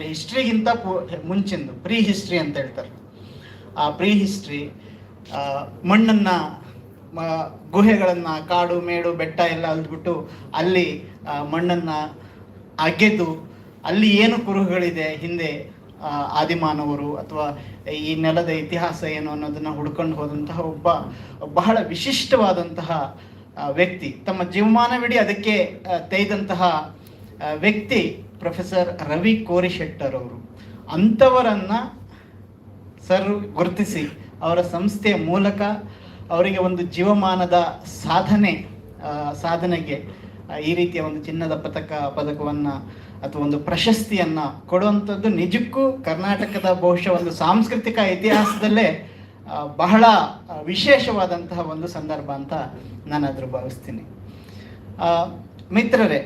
ಅಂದರೆ ಹಿಸ್ಟ್ರಿಗಿಂತ ಮುಂಚಿಂದು pre history ಅಂತ ಹೇಳ್ತಾರೆ. ಆ ಪ್ರೀ ಹಿಸ್ಟ್ರಿ ಮಣ್ಣನ್ನು ಗುಹೆಗಳನ್ನು, ಕಾಡು, ಮೇಡು, ಬೆಟ್ಟ ಎಲ್ಲ ಅಲ್ದ್ಬಿಟ್ಟು ಅಲ್ಲಿ ಮಣ್ಣನ್ನ ಅಗೆದು, ಅಲ್ಲಿ ಏನು ಕುರುಹುಗಳಿದೆ ಹಿಂದೆ ಆದಿಮಾನವರು ಅಥವಾ ಈ ನೆಲದ ಇತಿಹಾಸ ಏನು ಅನ್ನೋದನ್ನ ಹುಡ್ಕೊಂಡು ಹೋದಂತಹ ಒಬ್ಬ, ಬಹಳ ವಿಶಿಷ್ಟವಾದಂತಹ ವ್ಯಕ್ತಿ. ತಮ್ಮ ಜೀವಮಾನವಿಡೀ ಅದಕ್ಕೆ ತೆಯ್ದಂತಹ ವ್ಯಕ್ತಿ ಪ್ರೊಫೆಸರ್ ರವಿ ಕೋರಿಶೆಟ್ಟರ್ ಅವರು. ಅಂಥವರನ್ನು ಸರ್ ಗುರುತಿಸಿ, ಅವರ ಸಂಸ್ಥೆಯ ಮೂಲಕ ಅವರಿಗೆ ಒಂದು ಜೀವಮಾನದ ಸಾಧನೆ ಸಾಧನೆಗೆ ಈ ರೀತಿಯ ಒಂದು ಚಿನ್ನದ ಪದಕ ಪದಕವನ್ನು ಅಥವಾ ಒಂದು ಪ್ರಶಸ್ತಿಯನ್ನು ಕೊಡುವಂಥದ್ದು ನಿಜಕ್ಕೂ ಕರ್ನಾಟಕದ ಬಹುಶಃ ಒಂದು ಸಾಂಸ್ಕೃತಿಕ ಇತಿಹಾಸದಲ್ಲೇ ಬಹಳ ವಿಶೇಷವಾದಂತಹ ಒಂದು ಸಂದರ್ಭ ಅಂತ ನಾನು ಅದ್ರ ಭಾವಿಸ್ತೀನಿ ಮಿತ್ರರೇ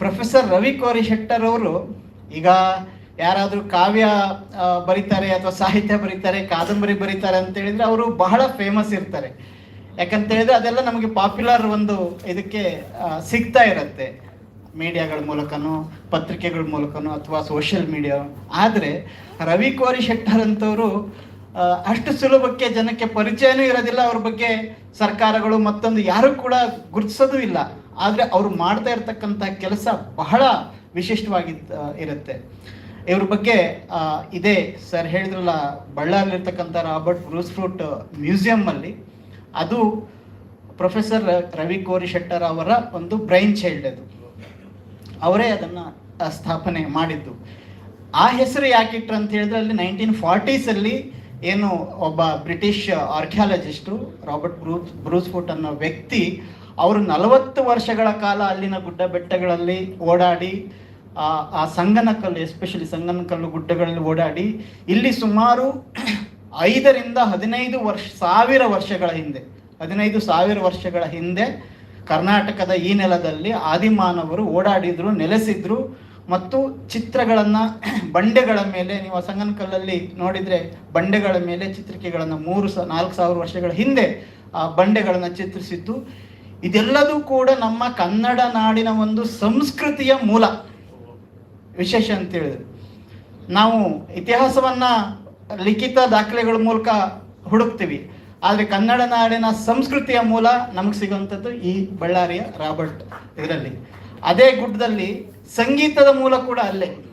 ಪ್ರೊಫೆಸರ್ ರವಿ ಕೋರಿ ಶೆಟ್ಟರ್ ಅವರು ಈಗ ಯಾರಾದರೂ ಕಾವ್ಯ ಬರೀತಾರೆ ಅಥವಾ ಸಾಹಿತ್ಯ ಬರೀತಾರೆ, ಕಾದಂಬರಿ ಬರೀತಾರೆ ಅಂತ ಹೇಳಿದ್ರೆ ಅವರು ಬಹಳ ಫೇಮಸ್ ಇರ್ತಾರೆ. ಯಾಕಂತ ಹೇಳಿದ್ರೆ ಅದೆಲ್ಲ ನಮಗೆ ಪಾಪ್ಯುಲರ್ ಒಂದು ಇದಕ್ಕೆ ಸಿಗ್ತಾ ಇರತ್ತೆ. ಮೀಡಿಯಾಗಳ ಮೂಲಕನೋ, ಪತ್ರಿಕೆಗಳ ಮೂಲಕನೋ ಅಥವಾ ಸೋಷಿಯಲ್ ಮೀಡಿಯಾ ಆದರೆ ರವಿ ಕೋರಿ ಶೆಟ್ಟರ್ ಅಂತವರು ಅಷ್ಟು ಸುಲಭಕ್ಕೆ ಜನಕ್ಕೆ ಪರಿಚಯನೂ ಇರೋದಿಲ್ಲ, ಅವ್ರ ಬಗ್ಗೆ ಸರ್ಕಾರಗಳು ಮತ್ತೊಂದು ಯಾರು ಕೂಡ ಗುರುತಿಸೋದು ಇಲ್ಲ. ಆದರೆ ಅವರು ಮಾಡ್ತಾ ಇರತಕ್ಕಂಥ ಕೆಲಸ ಬಹಳ ವಿಶಿಷ್ಟವಾಗಿ ಇರುತ್ತೆ. ಇವ್ರ ಬಗ್ಗೆ ಇದೇ ಸರ್ ಹೇಳಿದ್ರಲ್ಲ ಬಳ್ಳಾರಿಲಿರ್ತಕ್ಕಂಥ ರಾಬರ್ಟ್ ಬ್ರೂಸ್ ಫ್ರೂಟ್ ಮ್ಯೂಸಿಯಂ ಅಲ್ಲಿ ಅದು ಪ್ರೊಫೆಸರ್ ರವಿ ಕೋರಿ ಶೆಟ್ಟರ್ ಅವರ ಒಂದು ಬ್ರೈನ್ ಚೈಲ್ಡ್ ಅದು. ಅವರೇ ಅದನ್ನು ಸ್ಥಾಪನೆ ಮಾಡಿದ್ದು. ಆ ಹೆಸರು ಯಾಕಿಟ್ರು ಅಂತ ಹೇಳಿದ್ರೆ, ಅಲ್ಲಿ ನೈನ್ಟೀನ್ ಫಾರ್ಟೀಸಲ್ಲಿ ಏನು ಒಬ್ಬ British archaeologist Robert Bruce Bruce Bruce Foote ಅನ್ನೋ ವ್ಯಕ್ತಿ ಅವರು ನಲವತ್ತು ವರ್ಷಗಳ ಕಾಲ ಅಲ್ಲಿನ ಗುಡ್ಡ ಬೆಟ್ಟಗಳಲ್ಲಿ ಓಡಾಡಿ, ಆ ಆ ಸಂಗನಕಲ್ಲು ಎಸ್ಪೆಷಲಿ ಸಂಗನಕಲ್ಲು ಗುಡ್ಡಗಳಲ್ಲಿ ಓಡಾಡಿ, ಇಲ್ಲಿ ಸುಮಾರು ಐದರಿಂದ ಹದಿನೈದು ವರ್ಷ, ಸಾವಿರ ವರ್ಷಗಳ ಹಿಂದೆ, ಹದಿನೈದು ಸಾವಿರ ವರ್ಷಗಳ ಹಿಂದೆ ಕರ್ನಾಟಕದ ಈ ನೆಲದಲ್ಲಿ ಆದಿಮಾನವರು ಓಡಾಡಿದ್ರು, ನೆಲೆಸಿದ್ರು ಮತ್ತು ಚಿತ್ರಗಳನ್ನು ಬಂಡೆಗಳ ಮೇಲೆ, ನೀವು ಸಂಗನಕಲ್ಲಲ್ಲಿ ನೋಡಿದರೆ ಬಂಡೆಗಳ ಮೇಲೆ ಚಿತ್ರಿಕೆಗಳನ್ನು ಮೂರು ಸ, ನಾಲ್ಕು ಸಾವಿರ ವರ್ಷಗಳ ಹಿಂದೆ ಆ ಬಂಡೆಗಳನ್ನು ಚಿತ್ರಿಸಿದ್ದು. ಇದೆಲ್ಲದೂ ಕೂಡ ನಮ್ಮ ಕನ್ನಡ ನಾಡಿನ ಒಂದು ಸಂಸ್ಕೃತಿಯ ಮೂಲ. ವಿಶೇಷ ಅಂತ ಹೇಳಿದ್ರೆ ನಾವು ಇತಿಹಾಸವನ್ನ ಲಿಖಿತ ದಾಖಲೆಗಳ ಮೂಲಕ ಹುಡುಕ್ತೀವಿ. ಆದರೆ ಕನ್ನಡ ನಾಡಿನ ಸಂಸ್ಕೃತಿಯ ಮೂಲ ನಮಗೆ ಸಿಗುವಂಥದ್ದು ಈ ಬಳ್ಳಾರಿಯ ರಾಬರ್ಟ್ ಇದರಲ್ಲಿ. ಅದೇ ಗುಡ್ಡದಲ್ಲಿ ಸಂಗೀತದ ಮೂಲ ಕೂಡ ಅಲ್ಲೇ.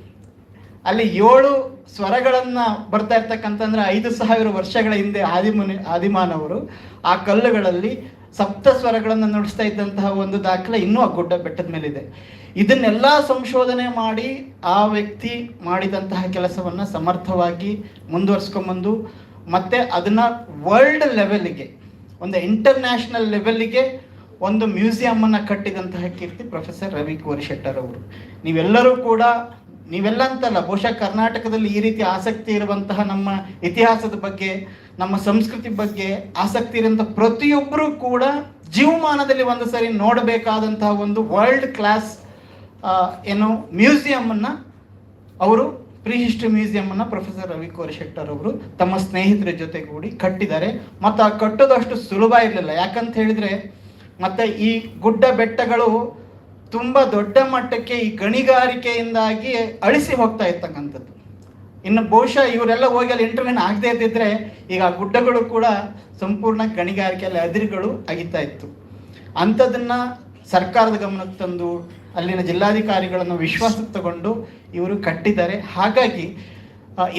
ಅಲ್ಲಿ ಏಳು ಸ್ವರಗಳನ್ನು ಬರ್ತಾ ಇರ್ತಕ್ಕಂತಂದ್ರೆ ಐದು ಸಾವಿರ ವರ್ಷಗಳ ಹಿಂದೆ ಆದಿಮುನಿ ಆದಿಮಾನವರು ಆ ಕಲ್ಲುಗಳಲ್ಲಿ ಸಪ್ತ ಸ್ವರಗಳನ್ನು ನುಡಿಸ್ತಾ ಇದ್ದಂತಹ ಒಂದು ದಾಖಲೆ ಇನ್ನೂ ಆ ಗುಡ್ಡ ಬೆಟ್ಟದ ಮೇಲಿದೆ. ಇದನ್ನೆಲ್ಲ ಸಂಶೋಧನೆ ಮಾಡಿ ಆ ವ್ಯಕ್ತಿ ಮಾಡಿದಂತಹ ಕೆಲಸವನ್ನ ಸಮರ್ಥವಾಗಿ ಮುಂದುವರ್ಸ್ಕೊಂಬಂದು ಮತ್ತೆ ಅದನ್ನ ವರ್ಲ್ಡ್ ಲೆವೆಲ್ಗೆ ಒಂದು ಇಂಟರ್ನ್ಯಾಷನಲ್ ಲೆವೆಲ್ಗೆ ಒಂದು ಮ್ಯೂಸಿಯಂ ಅನ್ನ ಕಟ್ಟಿದಂತಹ ಕೀರ್ತಿ ಪ್ರೊಫೆಸರ್ ರವಿ ಕೋರಿಶೆಟ್ಟರ್ ಅವರು. ನೀವೆಲ್ಲರೂ ಕೂಡ ನೀವೆಲ್ಲ ಅಂತಲ್ಲ ಬಹುಶಃ ಕರ್ನಾಟಕದಲ್ಲಿ ಈ ರೀತಿ ಆಸಕ್ತಿ ಇರುವಂತಹ ನಮ್ಮ ಇತಿಹಾಸದ ಬಗ್ಗೆ, ನಮ್ಮ ಸಂಸ್ಕೃತಿ ಬಗ್ಗೆ ಆಸಕ್ತಿ ಇರುವಂಥ ಪ್ರತಿಯೊಬ್ಬರೂ ಕೂಡ ಜೀವಮಾನದಲ್ಲಿ ಒಂದು ಸರಿ ನೋಡಬೇಕಾದಂತಹ ಒಂದು ವರ್ಲ್ಡ್ ಕ್ಲಾಸ್ ಏನು ಮ್ಯೂಸಿಯಂ ಅನ್ನ ಅವರು ಪ್ರೀ ಹಿಸ್ಟ್ರಿ ಮ್ಯೂಸಿಯಂ ಅನ್ನ ಪ್ರೊಫೆಸರ್ ರವಿ ಕೋರಿಶೆಟ್ಟರ್ ಅವರು ತಮ್ಮ ಸ್ನೇಹಿತರ ಜೊತೆಗೂಡಿ ಕಟ್ಟಿದ್ದಾರೆ. ಮತ್ತು ಆ ಕಟ್ಟೋದಷ್ಟು ಸುಲಭ ಇರಲಿಲ್ಲ. ಯಾಕಂತ ಹೇಳಿದ್ರೆ ಮತ್ತೆ ಈ ಗುಡ್ಡ ಬೆಟ್ಟಗಳು ತುಂಬಾ ದೊಡ್ಡ ಮಟ್ಟಕ್ಕೆ ಈ ಗಣಿಗಾರಿಕೆಯಿಂದಾಗಿ ಅಳಿಸಿ ಹೋಗ್ತಾ ಇರ್ತಕ್ಕಂಥದ್ದು. ಇನ್ನು ಬಹುಶಃ ಇವರೆಲ್ಲ ಹೋಗಿ ಅಲ್ಲಿ ಇಂಟರ್ವ್ಯೂನ್ ಆಗದೆ ಇದ್ದಿದ್ರೆ ಈಗ ಆ ಗುಡ್ಡಗಳು ಕೂಡ ಸಂಪೂರ್ಣ ಗಣಿಗಾರಿಕೆಯಲ್ಲಿ ಅದಿರುಗಳು ಅಗಿತಾ ಇತ್ತು. ಅಂಥದನ್ನ ಸರ್ಕಾರದ ಗಮನಕ್ಕೆ ತಂದು ಅಲ್ಲಿನ ಜಿಲ್ಲಾಧಿಕಾರಿಗಳನ್ನು ವಿಶ್ವಾಸಕ್ಕೆ ತಗೊಂಡು ಇವರು ಕಟ್ಟಿದ್ದಾರೆ. ಹಾಗಾಗಿ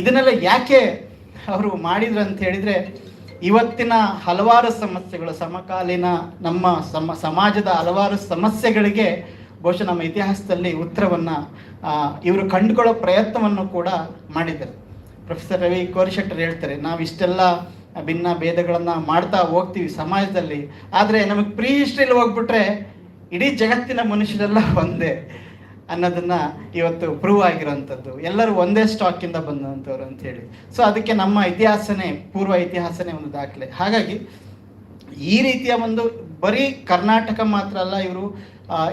ಇದನ್ನೆಲ್ಲ ಯಾಕೆ ಅವರು ಮಾಡಿದ್ರು ಅಂತ ಹೇಳಿದ್ರೆ, ಇವತ್ತಿನ ಹಲವಾರು ಸಮಸ್ಯೆಗಳು, ಸಮಕಾಲೀನ ನಮ್ಮ ಸಮ, ಸಮಾಜದ ಹಲವಾರು ಸಮಸ್ಯೆಗಳಿಗೆ ಬಹುಶಃ ನಮ್ಮ ಇತಿಹಾಸದಲ್ಲಿ ಉತ್ತರವನ್ನು ಇವರು ಕಂಡುಕೊಳ್ಳೋ ಪ್ರಯತ್ನವನ್ನು ಕೂಡ ಮಾಡಿದ್ದಾರೆ. ಪ್ರೊಫೆಸರ್ ರವಿ ಕೋರಿಶೆಟ್ಟರು ಹೇಳ್ತಾರೆ, ನಾವು ಇಷ್ಟೆಲ್ಲ ಭಿನ್ನ ಭೇದಗಳನ್ನು ಮಾಡ್ತಾ ಹೋಗ್ತೀವಿ ಸಮಾಜದಲ್ಲಿ. ಆದರೆ ನಮಗೆ ಪ್ರೀ ಹಿಸ್ಟ್ರಿಲಿ ಹೋಗ್ಬಿಟ್ರೆ ಇಡೀ ಜಗತ್ತಿನ ಮನುಷ್ಯರೆಲ್ಲ ಒಂದೇ ಅನ್ನೋದನ್ನ ಇವತ್ತು ಪ್ರೂವ್ ಆಗಿರೋಂಥದ್ದು. ಎಲ್ಲರೂ ಒಂದೇ ಸ್ಟಾಕಿಂದ ಬಂದಂಥವ್ರು ಅಂತ ಹೇಳಿ. ಸೊ ಅದಕ್ಕೆ ನಮ್ಮ ಇತಿಹಾಸನೇ, ಪೂರ್ವ ಇತಿಹಾಸನೇ ಒಂದು ದಾಖಲೆ. ಹಾಗಾಗಿ ಈ ರೀತಿಯ ಒಂದು ಬರೀ ಕರ್ನಾಟಕ ಮಾತ್ರ ಅಲ್ಲ, ಇವರು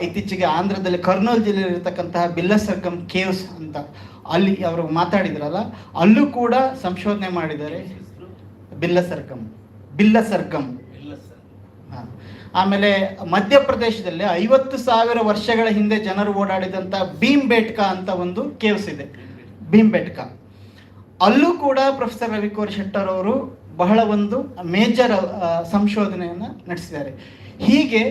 ಇತ್ತೀಚೆಗೆ ಆಂಧ್ರದಲ್ಲಿ ಕರ್ನೂಲ್ ಜಿಲ್ಲೆಯಲ್ಲಿ ಇರತಕ್ಕಂತಹ ಬಿಲ್ಲಸರ್ಗಮ್ ಕೇವ್ಸ್ ಅಂತ ಅಲ್ಲಿ ಅವರು ಮಾತಾಡಿದ್ರಲ್ಲ, ಅಲ್ಲೂ ಕೂಡ ಸಂಶೋಧನೆ ಮಾಡಿದ್ದಾರೆ ಬಿಲ್ಲಸರ್ಗಮ್ ಬಿಲ್ಲಸರ್ಗಮ್. ಆಮೇಲೆ ಮಧ್ಯಪ್ರದೇಶದಲ್ಲಿ ಐವತ್ತು ಸಾವಿರ ವರ್ಷಗಳ ಹಿಂದೆ ಜನರು ಓಡಾಡಿದಂತ ಭೀಮ್ ಬೇಟ್ಕಾ ಅಂತ ಒಂದು ಕೇವ್ಸ್ ಇದೆ, ಭೀಮ್ಬೇಟ್ಕ. ಅಲ್ಲೂ ಕೂಡ ಪ್ರೊಫೆಸರ್ ರವಿಕುಮಾರ್ ಶೆಟ್ಟರ್ ಅವರು ಬಹಳ ಒಂದು ಮೇಜರ್ ಸಂಶೋಧನೆಯನ್ನು ನಡೆಸಿದ್ದಾರೆ. ಹೀಗೆ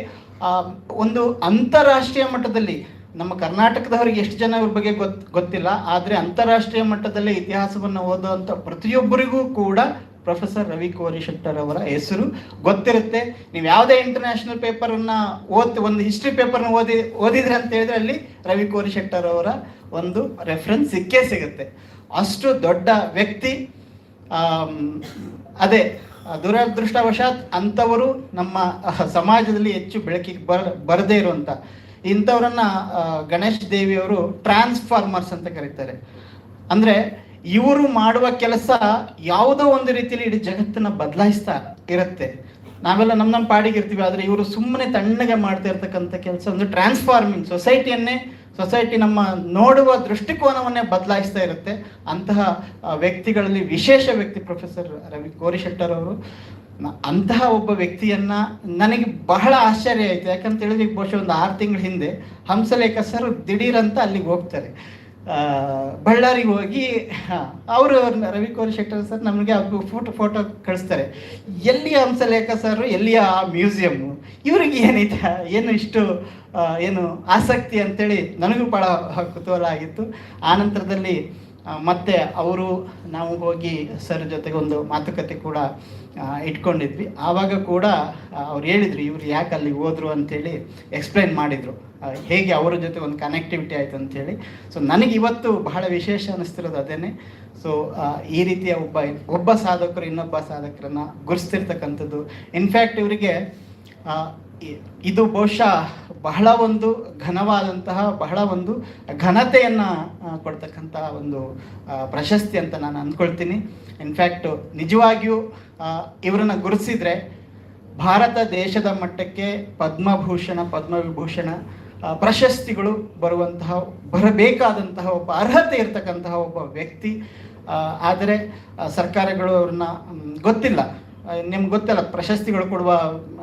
ಒಂದು ಅಂತಾರಾಷ್ಟ್ರೀಯ ಮಟ್ಟದಲ್ಲಿ, ನಮ್ಮ ಕರ್ನಾಟಕದವರಿಗೆ ಎಷ್ಟು ಜನ ಇವ್ರ ಬಗ್ಗೆ ಗೊತ್, ಗೊತ್ತಿಲ್ಲ, ಆದರೆ ಅಂತಾರಾಷ್ಟ್ರೀಯ ಮಟ್ಟದಲ್ಲಿ ಇತಿಹಾಸವನ್ನು ಓದುವಂಥ ಪ್ರತಿಯೊಬ್ಬರಿಗೂ ಕೂಡ ಪ್ರೊಫೆಸರ್ ರವಿ ಕೋರಿ ಶೆಟ್ಟರ್ ಅವರ ಹೆಸರು ಗೊತ್ತಿರುತ್ತೆ. ನೀವು ಯಾವುದೇ ಇಂಟರ್ನ್ಯಾಷನಲ್ ಪೇಪರನ್ನು ಓದ್, ಒಂದು ಹಿಸ್ಟ್ರಿ ಪೇಪರ್ನ ಓದಿ, ಓದಿದ್ರೆ ಅಂತ ಹೇಳಿದ್ರೆ ಅಲ್ಲಿ ರವಿ ಕೋರಿ ಶೆಟ್ಟರ್ ಅವರ ಒಂದು ರೆಫರೆನ್ಸ್ ಸಿಕ್ಕೇ ಸಿಗುತ್ತೆ. ಅಷ್ಟು ದೊಡ್ಡ ವ್ಯಕ್ತಿ ಅದೇ, ದುರದೃಷ್ಟವಶಾತ್ ಅಂಥವರು ನಮ್ಮ ಸಮಾಜದಲ್ಲಿ ಹೆಚ್ಚು ಬೆಳಕಿಗೆ ಬರ, ಬರದೇ ಇರುವಂಥ ಇಂಥವ್ರನ್ನ ಗಣೇಶ್ ದೇವಿಯವರು ಟ್ರಾನ್ಸ್ಫಾರ್ಮರ್ಸ್ ಅಂತ ಕರೀತಾರೆ. ಅಂದರೆ, ಇವರು ಮಾಡುವ ಕೆಲಸ ಯಾವುದೋ ಒಂದು ರೀತಿಯಲ್ಲಿ ಇಡೀ ಜಗತ್ತನ್ನ ಬದಲಾಯಿಸ್ತಾ ಇರುತ್ತೆ. ನಾವೆಲ್ಲ ನಮ್ಮ ನಮ್ಮ ಪಾಡಿಗೆ ಇರ್ತೀವಿ, ಆದರೆ ಇವರು ಸುಮ್ಮನೆ ತಣ್ಣಗೆ ಮಾಡ್ತಾ ಇರ್ತಕ್ಕಂಥ ಕೆಲಸ ಒಂದು ಟ್ರಾನ್ಸ್ಫಾರ್ಮಿಂಗ್, ಸೊಸೈಟಿಯನ್ನೇ ಸೊಸೈಟಿ ನಮ್ಮ ನೋಡುವ ದೃಷ್ಟಿಕೋನವನ್ನೇ ಬದಲಾಯಿಸ್ತಾ ಇರುತ್ತೆ. ಅಂತಹ ವ್ಯಕ್ತಿಗಳಲ್ಲಿ ವಿಶೇಷ ವ್ಯಕ್ತಿ ಪ್ರೊಫೆಸರ್ ರವಿ ಕೋರಿಶೆಟ್ಟರ್ ಅವರು. ಅಂತಹ ಒಬ್ಬ ವ್ಯಕ್ತಿಯನ್ನ ನನಗೆ ಬಹಳ ಆಶ್ಚರ್ಯ ಆಯ್ತು. ಯಾಕಂತ ಹೇಳಿದ್ರೆ ಬಹುಶಃ ಒಂದು ಆರು ತಿಂಗಳ ಹಿಂದೆ ಹಂಸಲೇಖ ಸರ್ ದಿಢೀರಂತ ಅಲ್ಲಿಗೆ ಹೋಗ್ತಾರೆ. ಬಳ್ಳಾರಿಗೆ ಹೋಗಿ ಅವರು ರವಿ ಕೋರಿ ಶೆಟ್ಟರ್ ಸರ್ ನಮಗೆ ಫೋಟೋ ಫೋಟೋ ಕಳಿಸ್ತಾರೆ. ಎಲ್ಲಿಯ ಹಂಸಲೇಖ ಸರ್ ಎಲ್ಲಿಯ ಆ ಮ್ಯೂಸಿಯಮ್ಮು ಇವ್ರಿಗೆ ಏನೈತೆ ಏನು ಇಷ್ಟು ಏನು ಆಸಕ್ತಿ ಅಂತೇಳಿ ನನಗೂ ಭಾಳ ಕುತೂಹಲ ಆಗಿತ್ತು. ಆ ನಂತರದಲ್ಲಿ ಮತ್ತೆ ಅವರು ನಾವು ಹೋಗಿ ಸರ್ ಜೊತೆಗೆ ಒಂದು ಮಾತುಕತೆ ಕೂಡ ಇಟ್ಕೊಂಡಿದ್ವಿ. ಆವಾಗ ಕೂಡ ಅವ್ರು ಹೇಳಿದ್ರು, ಇವ್ರು ಯಾಕೆ ಅಲ್ಲಿ ಹೋದ್ರು ಅಂತೇಳಿ ಎಕ್ಸ್ಪ್ಲೈನ್ ಮಾಡಿದರು. ಹೇಗೆ ಅವರ ಜೊತೆ ಒಂದು ಕನೆಕ್ಟಿವಿಟಿ ಆಯಿತು ಅಂತೇಳಿ. ಸೊ ನನಗೆ ಇವತ್ತು ಬಹಳ ವಿಶೇಷ ಅನ್ನಿಸ್ತಿರೋದು ಅದೇನೆ. ಸೊ ಈ ರೀತಿಯ ಒಬ್ಬ ಒಬ್ಬ ಸಾಧಕರು ಇನ್ನೊಬ್ಬ ಸಾಧಕರನ್ನ ಗುರುಸ್ತಿರ್ತಕ್ಕಂಥದ್ದು ಇನ್ಫ್ಯಾಕ್ಟ್ ಇವರಿಗೆ ಇದು ಬಹುಶಃ ಬಹಳ ಒಂದು ಘನವಾದಂತಹ, ಬಹಳ ಒಂದು ಘನತೆಯನ್ನು ಕೊಡ್ತಕ್ಕಂತಹ ಒಂದು ಪ್ರಶಸ್ತಿ ಅಂತ ನಾನು ಅಂದ್ಕೊಳ್ತೀನಿ. ಇನ್ಫ್ಯಾಕ್ಟ್ ನಿಜವಾಗಿಯೂ ಇವರನ್ನ ಗುರುತಿಸಿದ್ರೆ ಭಾರತ ದೇಶದ ಮಟ್ಟಕ್ಕೆ ಪದ್ಮಭೂಷಣ, ಪದ್ಮವಿಭೂಷಣ ಪ್ರಶಸ್ತಿಗಳು ಬರುವಂತಹ, ಬರಬೇಕಾದಂತಹ ಒಬ್ಬ ಅರ್ಹತೆ ಇರತಕ್ಕಂತಹ ಒಬ್ಬ ವ್ಯಕ್ತಿ. ಆದರೆ ಸರ್ಕಾರಗಳು ಅವ್ರನ್ನ ಗೊತ್ತಿಲ್ಲ. ನಿಮ್ಗೆ ಗೊತ್ತಲ್ಲ ಪ್ರಶಸ್ತಿಗಳು ಕೊಡುವ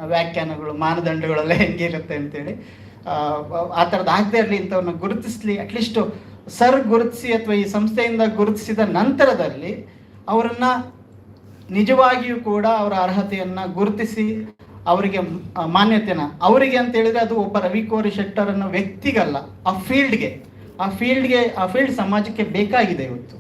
ವ್ಯಾಖ್ಯಾನಗಳು ಮಾನದಂಡಗಳೆಲ್ಲ ಹೆಂಗಿರುತ್ತೆ ಅಂತೇಳಿ. ಆ, ಥರದ್ದು ಆಗದೆ ಇರಲಿ ಇಂಥವ್ರನ್ನ ಗುರುತಿಸ್ಲಿ ಅಟ್ಲೀಸ್ಟು ಸರ್ ಗುರುತಿಸಿ ಅಥವಾ ಈ ಸಂಸ್ಥೆಯಿಂದ ಗುರುತಿಸಿದ ನಂತರದಲ್ಲಿ ಅವರನ್ನ ನಿಜವಾಗಿಯೂ ಕೂಡ ಅವರ ಅರ್ಹತೆಯನ್ನು ಗುರುತಿಸಿ ಅವರಿಗೆ ಮಾನ್ಯತೆನ ಅವರಿಗೆ ಅಂತ ಹೇಳಿದ್ರೆ ಅದು ಒಬ್ಬ ರವಿ ಕೋರಿ ಶೆಟ್ಟರ್ ಅನ್ನೋ ವ್ಯಕ್ತಿಗಲ್ಲ ಆ ಫೀಲ್ಡ್ಗೆ ಆ ಫೀಲ್ಡ್ಗೆ ಆ ಫೀಲ್ಡ್ ಸಮಾಜಕ್ಕೆ ಬೇಕಾಗಿದೆ ಇವತ್ತು.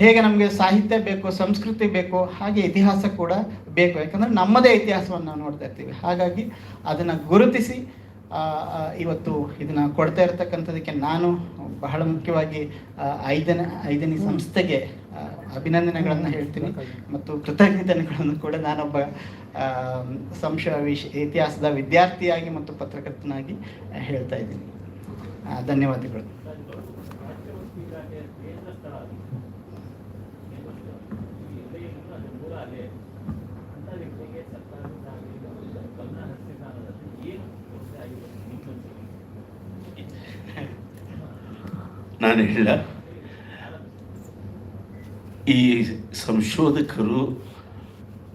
ಹೇಗೆ ನಮಗೆ ಸಾಹಿತ್ಯ ಬೇಕು, ಸಂಸ್ಕೃತಿ ಬೇಕು, ಹಾಗೆ ಇತಿಹಾಸ ಕೂಡ ಬೇಕು. ಯಾಕಂದರೆ ನಮ್ಮದೇ ಇತಿಹಾಸವನ್ನು ನಾವು ನೋಡ್ತಾ ಇರ್ತೀವಿ. ಹಾಗಾಗಿ ಅದನ್ನು ಗುರುತಿಸಿ ಇವತ್ತು ಇದನ್ನು ಕೊಡ್ತಾ ಇರತಕ್ಕಂಥದಕ್ಕೆ ನಾನು ಬಹಳ ಮುಖ್ಯವಾಗಿ ಐದನ, ಐದನೇ ಸಂಸ್ಥೆಗೆ ಅಭಿನಂದನೆಗಳನ್ನು ಹೇಳ್ತೀನಿ. ಮತ್ತು ಕೃತಜ್ಞತೆಗಳನ್ನು ಕೂಡ ನಾನೊಬ್ಬ ಸಂಶ ಸಂಶಯ ಇತಿಹಾಸದ ವಿದ್ಯಾರ್ಥಿಯಾಗಿ ಮತ್ತು ಪತ್ರಕರ್ತನಾಗಿ ಹೇಳ್ತಾ ಇದ್ದೀನಿ. ಧನ್ಯವಾದಗಳು. ನಾನು ಹೇಳ ಈ ಸಂಶೋಧಕರು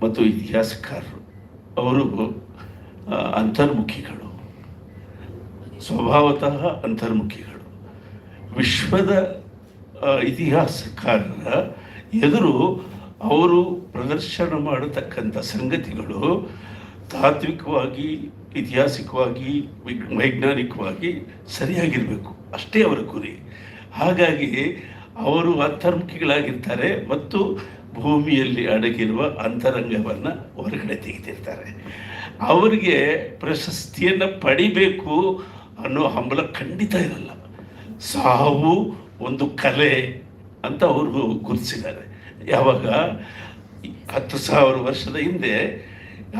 ಮತ್ತು ಇತಿಹಾಸಕಾರರು, ಅವರು ಅಂತರ್ಮುಖಿಗಳು, ಸ್ವಭಾವತಃ ಅಂತರ್ಮುಖಿಗಳು, ವಿಶ್ವದ ಇತಿಹಾಸಕಾರರ ಎದುರು ಅವರು ಪ್ರದರ್ಶನ ಮಾಡತಕ್ಕಂಥ ಸಂಗತಿಗಳು ತಾತ್ವಿಕವಾಗಿ, ಇತಿಹಾಸಿಕವಾಗಿ, ವಿಗ್- ವೈಜ್ಞಾನಿಕವಾಗಿ ಸರಿಯಾಗಿರಬೇಕು. ಅಷ್ಟೇ ಅವರ ಗುರಿ. ಹಾಗಾಗಿ ಅವರು ಅಂತರ್ಮುಖಿಗಳಾಗಿರ್ತಾರೆ ಮತ್ತು ಭೂಮಿಯಲ್ಲಿ ಅಡಗಿರುವ ಅಂತರಂಗವನ್ನು ಹೊರಗಡೆ ತೆಗೆದಿರ್ತಾರೆ. ಅವರಿಗೆ ಪ್ರಶಸ್ತಿಯನ್ನು ಪಡಿಬೇಕು ಅನ್ನೋ ಹಂಬಲ ಖಂಡಿತ ಇರಲ್ಲ. ಸಾವು ಒಂದು ಕಲೆ ಅಂತ ಅವರು ಗುರುತಿಸಿದ್ದಾರೆ. ಯಾವಾಗ? ಹತ್ತು ಸಾವಿರ ವರ್ಷದ ಹಿಂದೆ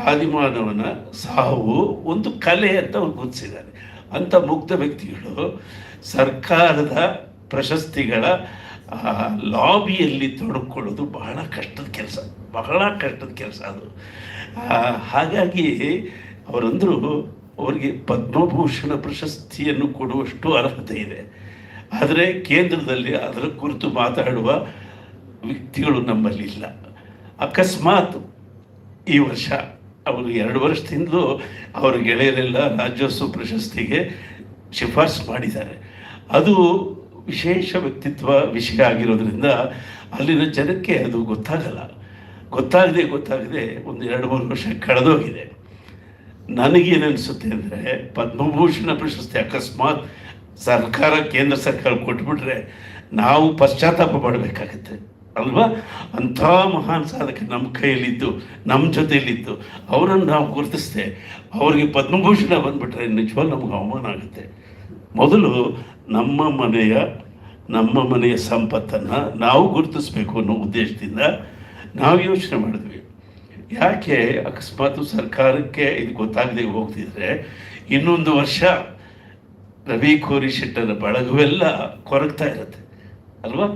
ಆದಿಮಾನವನ ಸಾವು ಒಂದು ಕಲೆ ಅಂತ ಅವ್ರು ಗುರುತಿಸಿದ್ದಾರೆ. ಅಂಥ ಮುಗ್ಧ ವ್ಯಕ್ತಿಗಳು ಸರ್ಕಾರದ ಪ್ರಶಸ್ತಿಗಳ ಲಾಬಿಯಲ್ಲಿ ತೊಡಕೊಳ್ಳೋದು ಬಹಳ ಕಷ್ಟದ ಕೆಲಸ, ಬಹಳ ಕಷ್ಟದ ಕೆಲಸ ಅದು. ಹಾಗಾಗಿ ಅವರಂದರು ಅವರಿಗೆ ಪದ್ಮಭೂಷಣ ಪ್ರಶಸ್ತಿಯನ್ನು ಕೊಡುವಷ್ಟು ಅರ್ಹತೆ ಇದೆ. ಆದರೆ ಕೇಂದ್ರದಲ್ಲಿ ಅದರ ಕುರಿತು ಮಾತಾಡುವ ವ್ಯಕ್ತಿಗಳು ನಮ್ಮಲ್ಲಿ ಇಲ್ಲ. ಅಕಸ್ಮಾತ್ ಈ ವರ್ಷ, ಅವರು ಎರಡು ವರ್ಷದಿಂದಲೂ ಅವರ ಗೆಳೆಯರೆಲ್ಲ ರಾಜ್ಯೋತ್ಸವ ಪ್ರಶಸ್ತಿಗೆ ಶಿಫಾರಸು ಮಾಡಿದ್ದಾರೆ. ಅದು ವಿಶೇಷ ವ್ಯಕ್ತಿತ್ವ ವಿಷಯ ಆಗಿರೋದ್ರಿಂದ ಅಲ್ಲಿನ ಜನಕ್ಕೆ ಅದು ಗೊತ್ತಾಗಲ್ಲ. ಗೊತ್ತಾಗದೆ ಗೊತ್ತಾಗದೆ ಒಂದು ಎರಡು ಮೂರು ವರ್ಷ ಕಳೆದೋಗಿದೆ. ನನಗೇನು ಅನಿಸುತ್ತೆ ಅಂದರೆ ಪದ್ಮಭೂಷಣ ಪ್ರಶಸ್ತಿ ಅಕಸ್ಮಾತ್ ಸರ್ಕಾರ, ಕೇಂದ್ರ ಸರ್ಕಾರ ಕೊಟ್ಬಿಟ್ರೆ ನಾವು ಪಶ್ಚಾತ್ತಾಪ ಮಾಡಬೇಕಾಗತ್ತೆ. ಅಲ್ವಾ? ಅಂಥ ಮಹಾನ್ ಸಾಧಕ ನಮ್ಮ ಕೈಯಲ್ಲಿದ್ದು, ನಮ್ಮ ಜೊತೆಯಲ್ಲಿದ್ದು, ಅವರನ್ನು ನಾವು ಗುರುತಿಸ್ದೆ, ಅವರಿಗೆ ಪದ್ಮಭೂಷಣ ಬಂದುಬಿಟ್ರೆ ನಿಜವಾಗ್ಲೂ ನಮ್ಗೆ ಅವಮಾನ ಆಗುತ್ತೆ. ಮೊದಲು ನಮ್ಮ ಮನೆಯ ನಮ್ಮ ಮನೆಯ ಸಂಪತ್ತನ್ನು ನಾವು ಗುರುತಿಸ್ಬೇಕು ಅನ್ನೋ ಉದ್ದೇಶದಿಂದ ನಾವು ಯೋಚನೆ ಮಾಡಿದ್ವಿ. ಯಾಕೆ? ಅಕಸ್ಮಾತ್ ಸರ್ಕಾರಕ್ಕೆ ಇದು ಗೊತ್ತಾಗದೆ ಹೋಗ್ತಿದ್ರೆ ಇನ್ನೊಂದು ವರ್ಷ ರವಿ ಕೋರಿ ಶೆಟ್ಟರ ಬಳಗವೆಲ್ಲ ಕೊರಗ್ತಾ ಇರುತ್ತೆ. ಅಲ್ವಾ?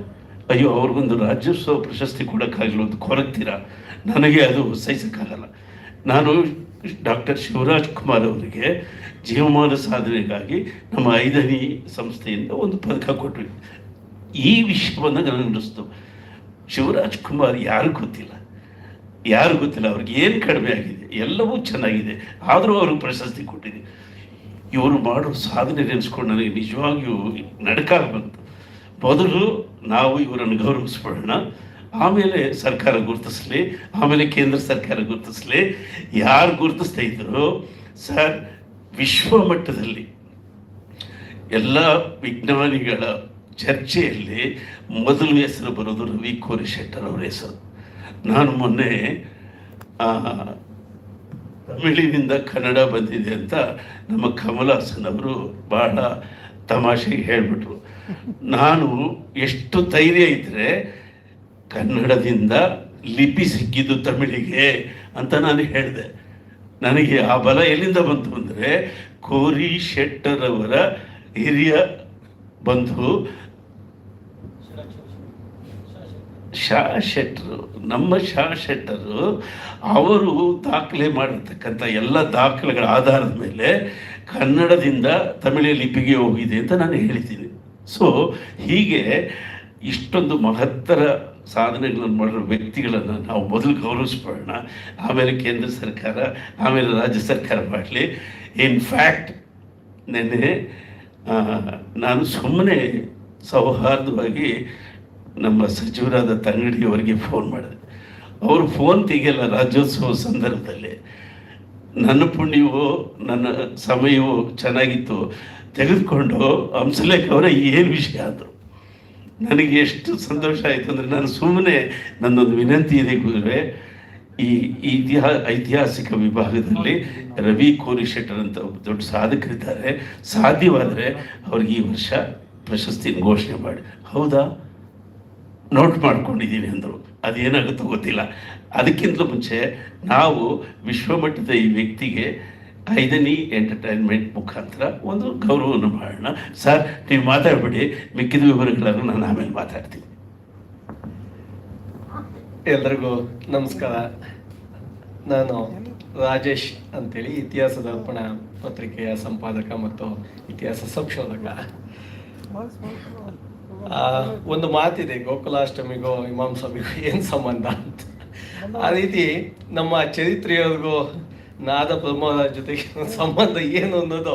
ಅಯ್ಯೋ, ಅವ್ರಿಗೊಂದು ರಾಜ್ಯೋತ್ಸವ ಪ್ರಶಸ್ತಿ ಕೊಡೋಕ್ಕಾಗಿಲ್ಲ ಒಂದು ಕೊರಗ್ತೀರಾ? ನನಗೆ ಅದು ಸಹಿಸೋಕ್ಕಾಗಲ್ಲ. ನಾನು ಡಾಕ್ಟರ್ ಶಿವರಾಜ್ ಕುಮಾರ್ ಅವರಿಗೆ ಜೀವಮಾನ ಸಾಧನೆಗಾಗಿ ನಮ್ಮ ಐದನೇ ಸಂಸ್ಥೆಯಿಂದ ಒಂದು ಪದಕ ಕೊಟ್ವಿ. ಈ ವಿಷಯವನ್ನು ಗಮನಿಸ್ತು ಶಿವರಾಜ್ ಕುಮಾರ್ ಯಾರು ಗೊತ್ತಿಲ್ಲ. ಯಾರು ಗೊತ್ತಿಲ್ಲ, ಅವ್ರಿಗೆ ಏನು ಕಡಿಮೆ ಆಗಿದೆ, ಎಲ್ಲವೂ ಚೆನ್ನಾಗಿದೆ, ಆದರೂ ಅವ್ರಿಗೆ ಪ್ರಶಸ್ತಿ ಕೊಟ್ಟಿದೆ. ಇವರು ಮಾಡೋ ಸಾಧನೆ ನೆನೆಸ್ಕೊಂಡು ನನಗೆ ನಿಜವಾಗಿಯೂ ನಡಕಾಗ ಬಂತು. ಮೊದಲು ನಾವು ಇವರನ್ನು ಗೌರವಿಸ್ಕೊಳ್ಳೋಣ. ಆಮೇಲೆ ಸರ್ಕಾರ ಗುರುತಿಸ್ಲಿ, ಆಮೇಲೆ ಕೇಂದ್ರ ಸರ್ಕಾರ ಗುರುತಿಸ್ಲಿ. ಯಾರು ಗುರುತಿಸ್ತಾ ಇದ್ರು? ಸರ್ ವಿಶ್ವ ಮಟ್ಟದಲ್ಲಿ ಎಲ್ಲ ವಿಜ್ಞಾನಿಗಳ ಚರ್ಚೆಯಲ್ಲಿ ಮೊದಲು ಹೆಸರು ಬರೋದು ರವಿ ಕೋರಿ ಶೆಟ್ಟರ್ ಅವರ ಹೆಸರು. ನಾನು ಮೊನ್ನೆ ತಮಿಳಿನಿಂದ ಕನ್ನಡ ಬಂದಿದೆ ಅಂತ ನಮ್ಮ ಕಮಲ್ ಹಾಸನ್ ಅವರು ಬಹಳ ತಮಾಷೆಗೆ ಹೇಳಿಬಿಟ್ರು. ನಾನು ಎಷ್ಟು ಧೈರ್ಯ ಇದ್ದರೆ ಕನ್ನಡದಿಂದ ಲಿಪಿ ಸಿಕ್ಕಿದ್ದು ತಮಿಳಿಗೆ ಅಂತ ನಾನು ಹೇಳಿದೆ. ನನಗೆ ಆ ಬಲ ಎಲ್ಲಿಂದ ಬಂತು ಅಂದರೆ ಕೋರಿ ಶೆಟ್ಟರವರ ಹಿರಿಯ ಬಂಧು ಶಾ ಶೆಟ್ಟರು, ನಮ್ಮ ಶಾ ಶೆಟ್ಟರು, ಅವರು ದಾಖಲೆ ಮಾಡಿರ್ತಕ್ಕಂಥ ಎಲ್ಲ ದಾಖಲೆಗಳ ಆಧಾರದ ಮೇಲೆ ಕನ್ನಡದಿಂದ ತಮಿಳ ಲಿಪಿಗೆ ಹೋಗಿದೆ ಅಂತ ನಾನು ಹೇಳಿದ್ದೀನಿ. ಸೊ ಹೀಗೆ ಇಷ್ಟೊಂದು ಮಹತ್ತರ ಸಾಧನೆಗಳನ್ನು ಮಾಡಿರೋ ವ್ಯಕ್ತಿಗಳನ್ನು ನಾವು ಮೊದಲು ಗೌರವಿಸ್ಕೊಳ್ಳೋಣ. ಆಮೇಲೆ ಕೇಂದ್ರ ಸರ್ಕಾರ, ಆಮೇಲೆ ರಾಜ್ಯ ಸರ್ಕಾರ ಮಾಡಲಿ. ಇನ್ಫ್ಯಾಕ್ಟ್ ನೆನ್ನೆ ನಾನು ಸುಮ್ಮನೆ ಸೌಹಾರ್ದವಾಗಿ ನಮ್ಮ ಸಚಿವರಾದ ತಂಗಡಿಯವರಿಗೆ ಫೋನ್ ಮಾಡಿದೆ. ಅವರು ಫೋನ್ ತೆಗೆಯಲ್ಲ ರಾಜ್ಯೋತ್ಸವ ಸಂದರ್ಭದಲ್ಲಿ. ನನ್ನ ಪುಣ್ಯವೋ, ನನ್ನ ಸಮಯವೋ ಚೆನ್ನಾಗಿತ್ತು. ತೆಗೆದುಕೊಂಡು, ಹಂಸಲೇಖ ಅವರ ಏನು ವಿಷಯ ಅಂದರು. ನನಗೆ ಎಷ್ಟು ಸಂತೋಷ ಆಯಿತು ಅಂದರೆ ನಾನು ಸುಮ್ಮನೆ ನನ್ನೊಂದು ವಿನಂತಿ ಇದೆ ಗುರುವೆ ಈ ಇತಿಹಾ, ಐತಿಹಾಸಿಕ ವಿಭಾಗದಲ್ಲಿ ರವಿ ಕೋರಿ ಶೆಟ್ಟರ್ ಅಂತ ಒಬ್ಬ ದೊಡ್ಡ ಸಾಧಕರಿದ್ದಾರೆ. ಸಾಧ್ಯವಾದರೆ ಅವ್ರಿಗೆ ಈ ವರ್ಷ ಪ್ರಶಸ್ತಿ ಘೋಷಣೆ ಮಾಡಿ. ಹೌದಾ? ನೋಟ್ ಮಾಡ್ಕೊಂಡಿದ್ದೀನಿ ಅಂದರು. ಅದೇನಾಗುತ್ತೋ ಗೊತ್ತಿಲ್ಲ. ಅದಕ್ಕಿಂತಲೂ ಮುಂಚೆ ನಾವು ವಿಶ್ವಮಟ್ಟದ ಈ ವ್ಯಕ್ತಿಗೆ ಐದನಿ ಎಂಟರ್ಟೈನ್ಮೆಂಟ್ ಮುಖಾಂತರ ಒಂದು ಗೌರವವನ್ನು ಮಾಡೋಣ. ಸರ್, ನೀವು ಮಾತಾಡ್ಬಿಡಿ. ಮಿಕ್ಕಿದ ವಿವರಗಳನ್ನು ನಾನು ಆಮೇಲೆ ಮಾತಾಡ್ತೀನಿ. ಎಲ್ರಿಗೂ ನಮಸ್ಕಾರ. ನಾನು ರಾಜೇಶ್ ಅಂತೇಳಿ ಇತಿಹಾಸ ದರ್ಪಣ ಪತ್ರಿಕೆಯ ಸಂಪಾದಕ ಮತ್ತು ಇತಿಹಾಸ ಸಂಶೋಧಕ. ಒಂದು ಮಾತಿದೆ, ಗೋಕುಲಾಷ್ಟಮಿಗೋ ಇಮಾಮ್ ಸಭೆಗೂ ಏನು ಸಂಬಂಧ ಅಂತ. ಆ ರೀತಿ ನಮ್ಮ ಚರಿತ್ರೆಯವ್ರಿಗೂ ನಾದ ಪ್ರಮೋಧರ ಜೊತೆಗೆ ಸಂಬಂಧ ಏನು ಅನ್ನೋದು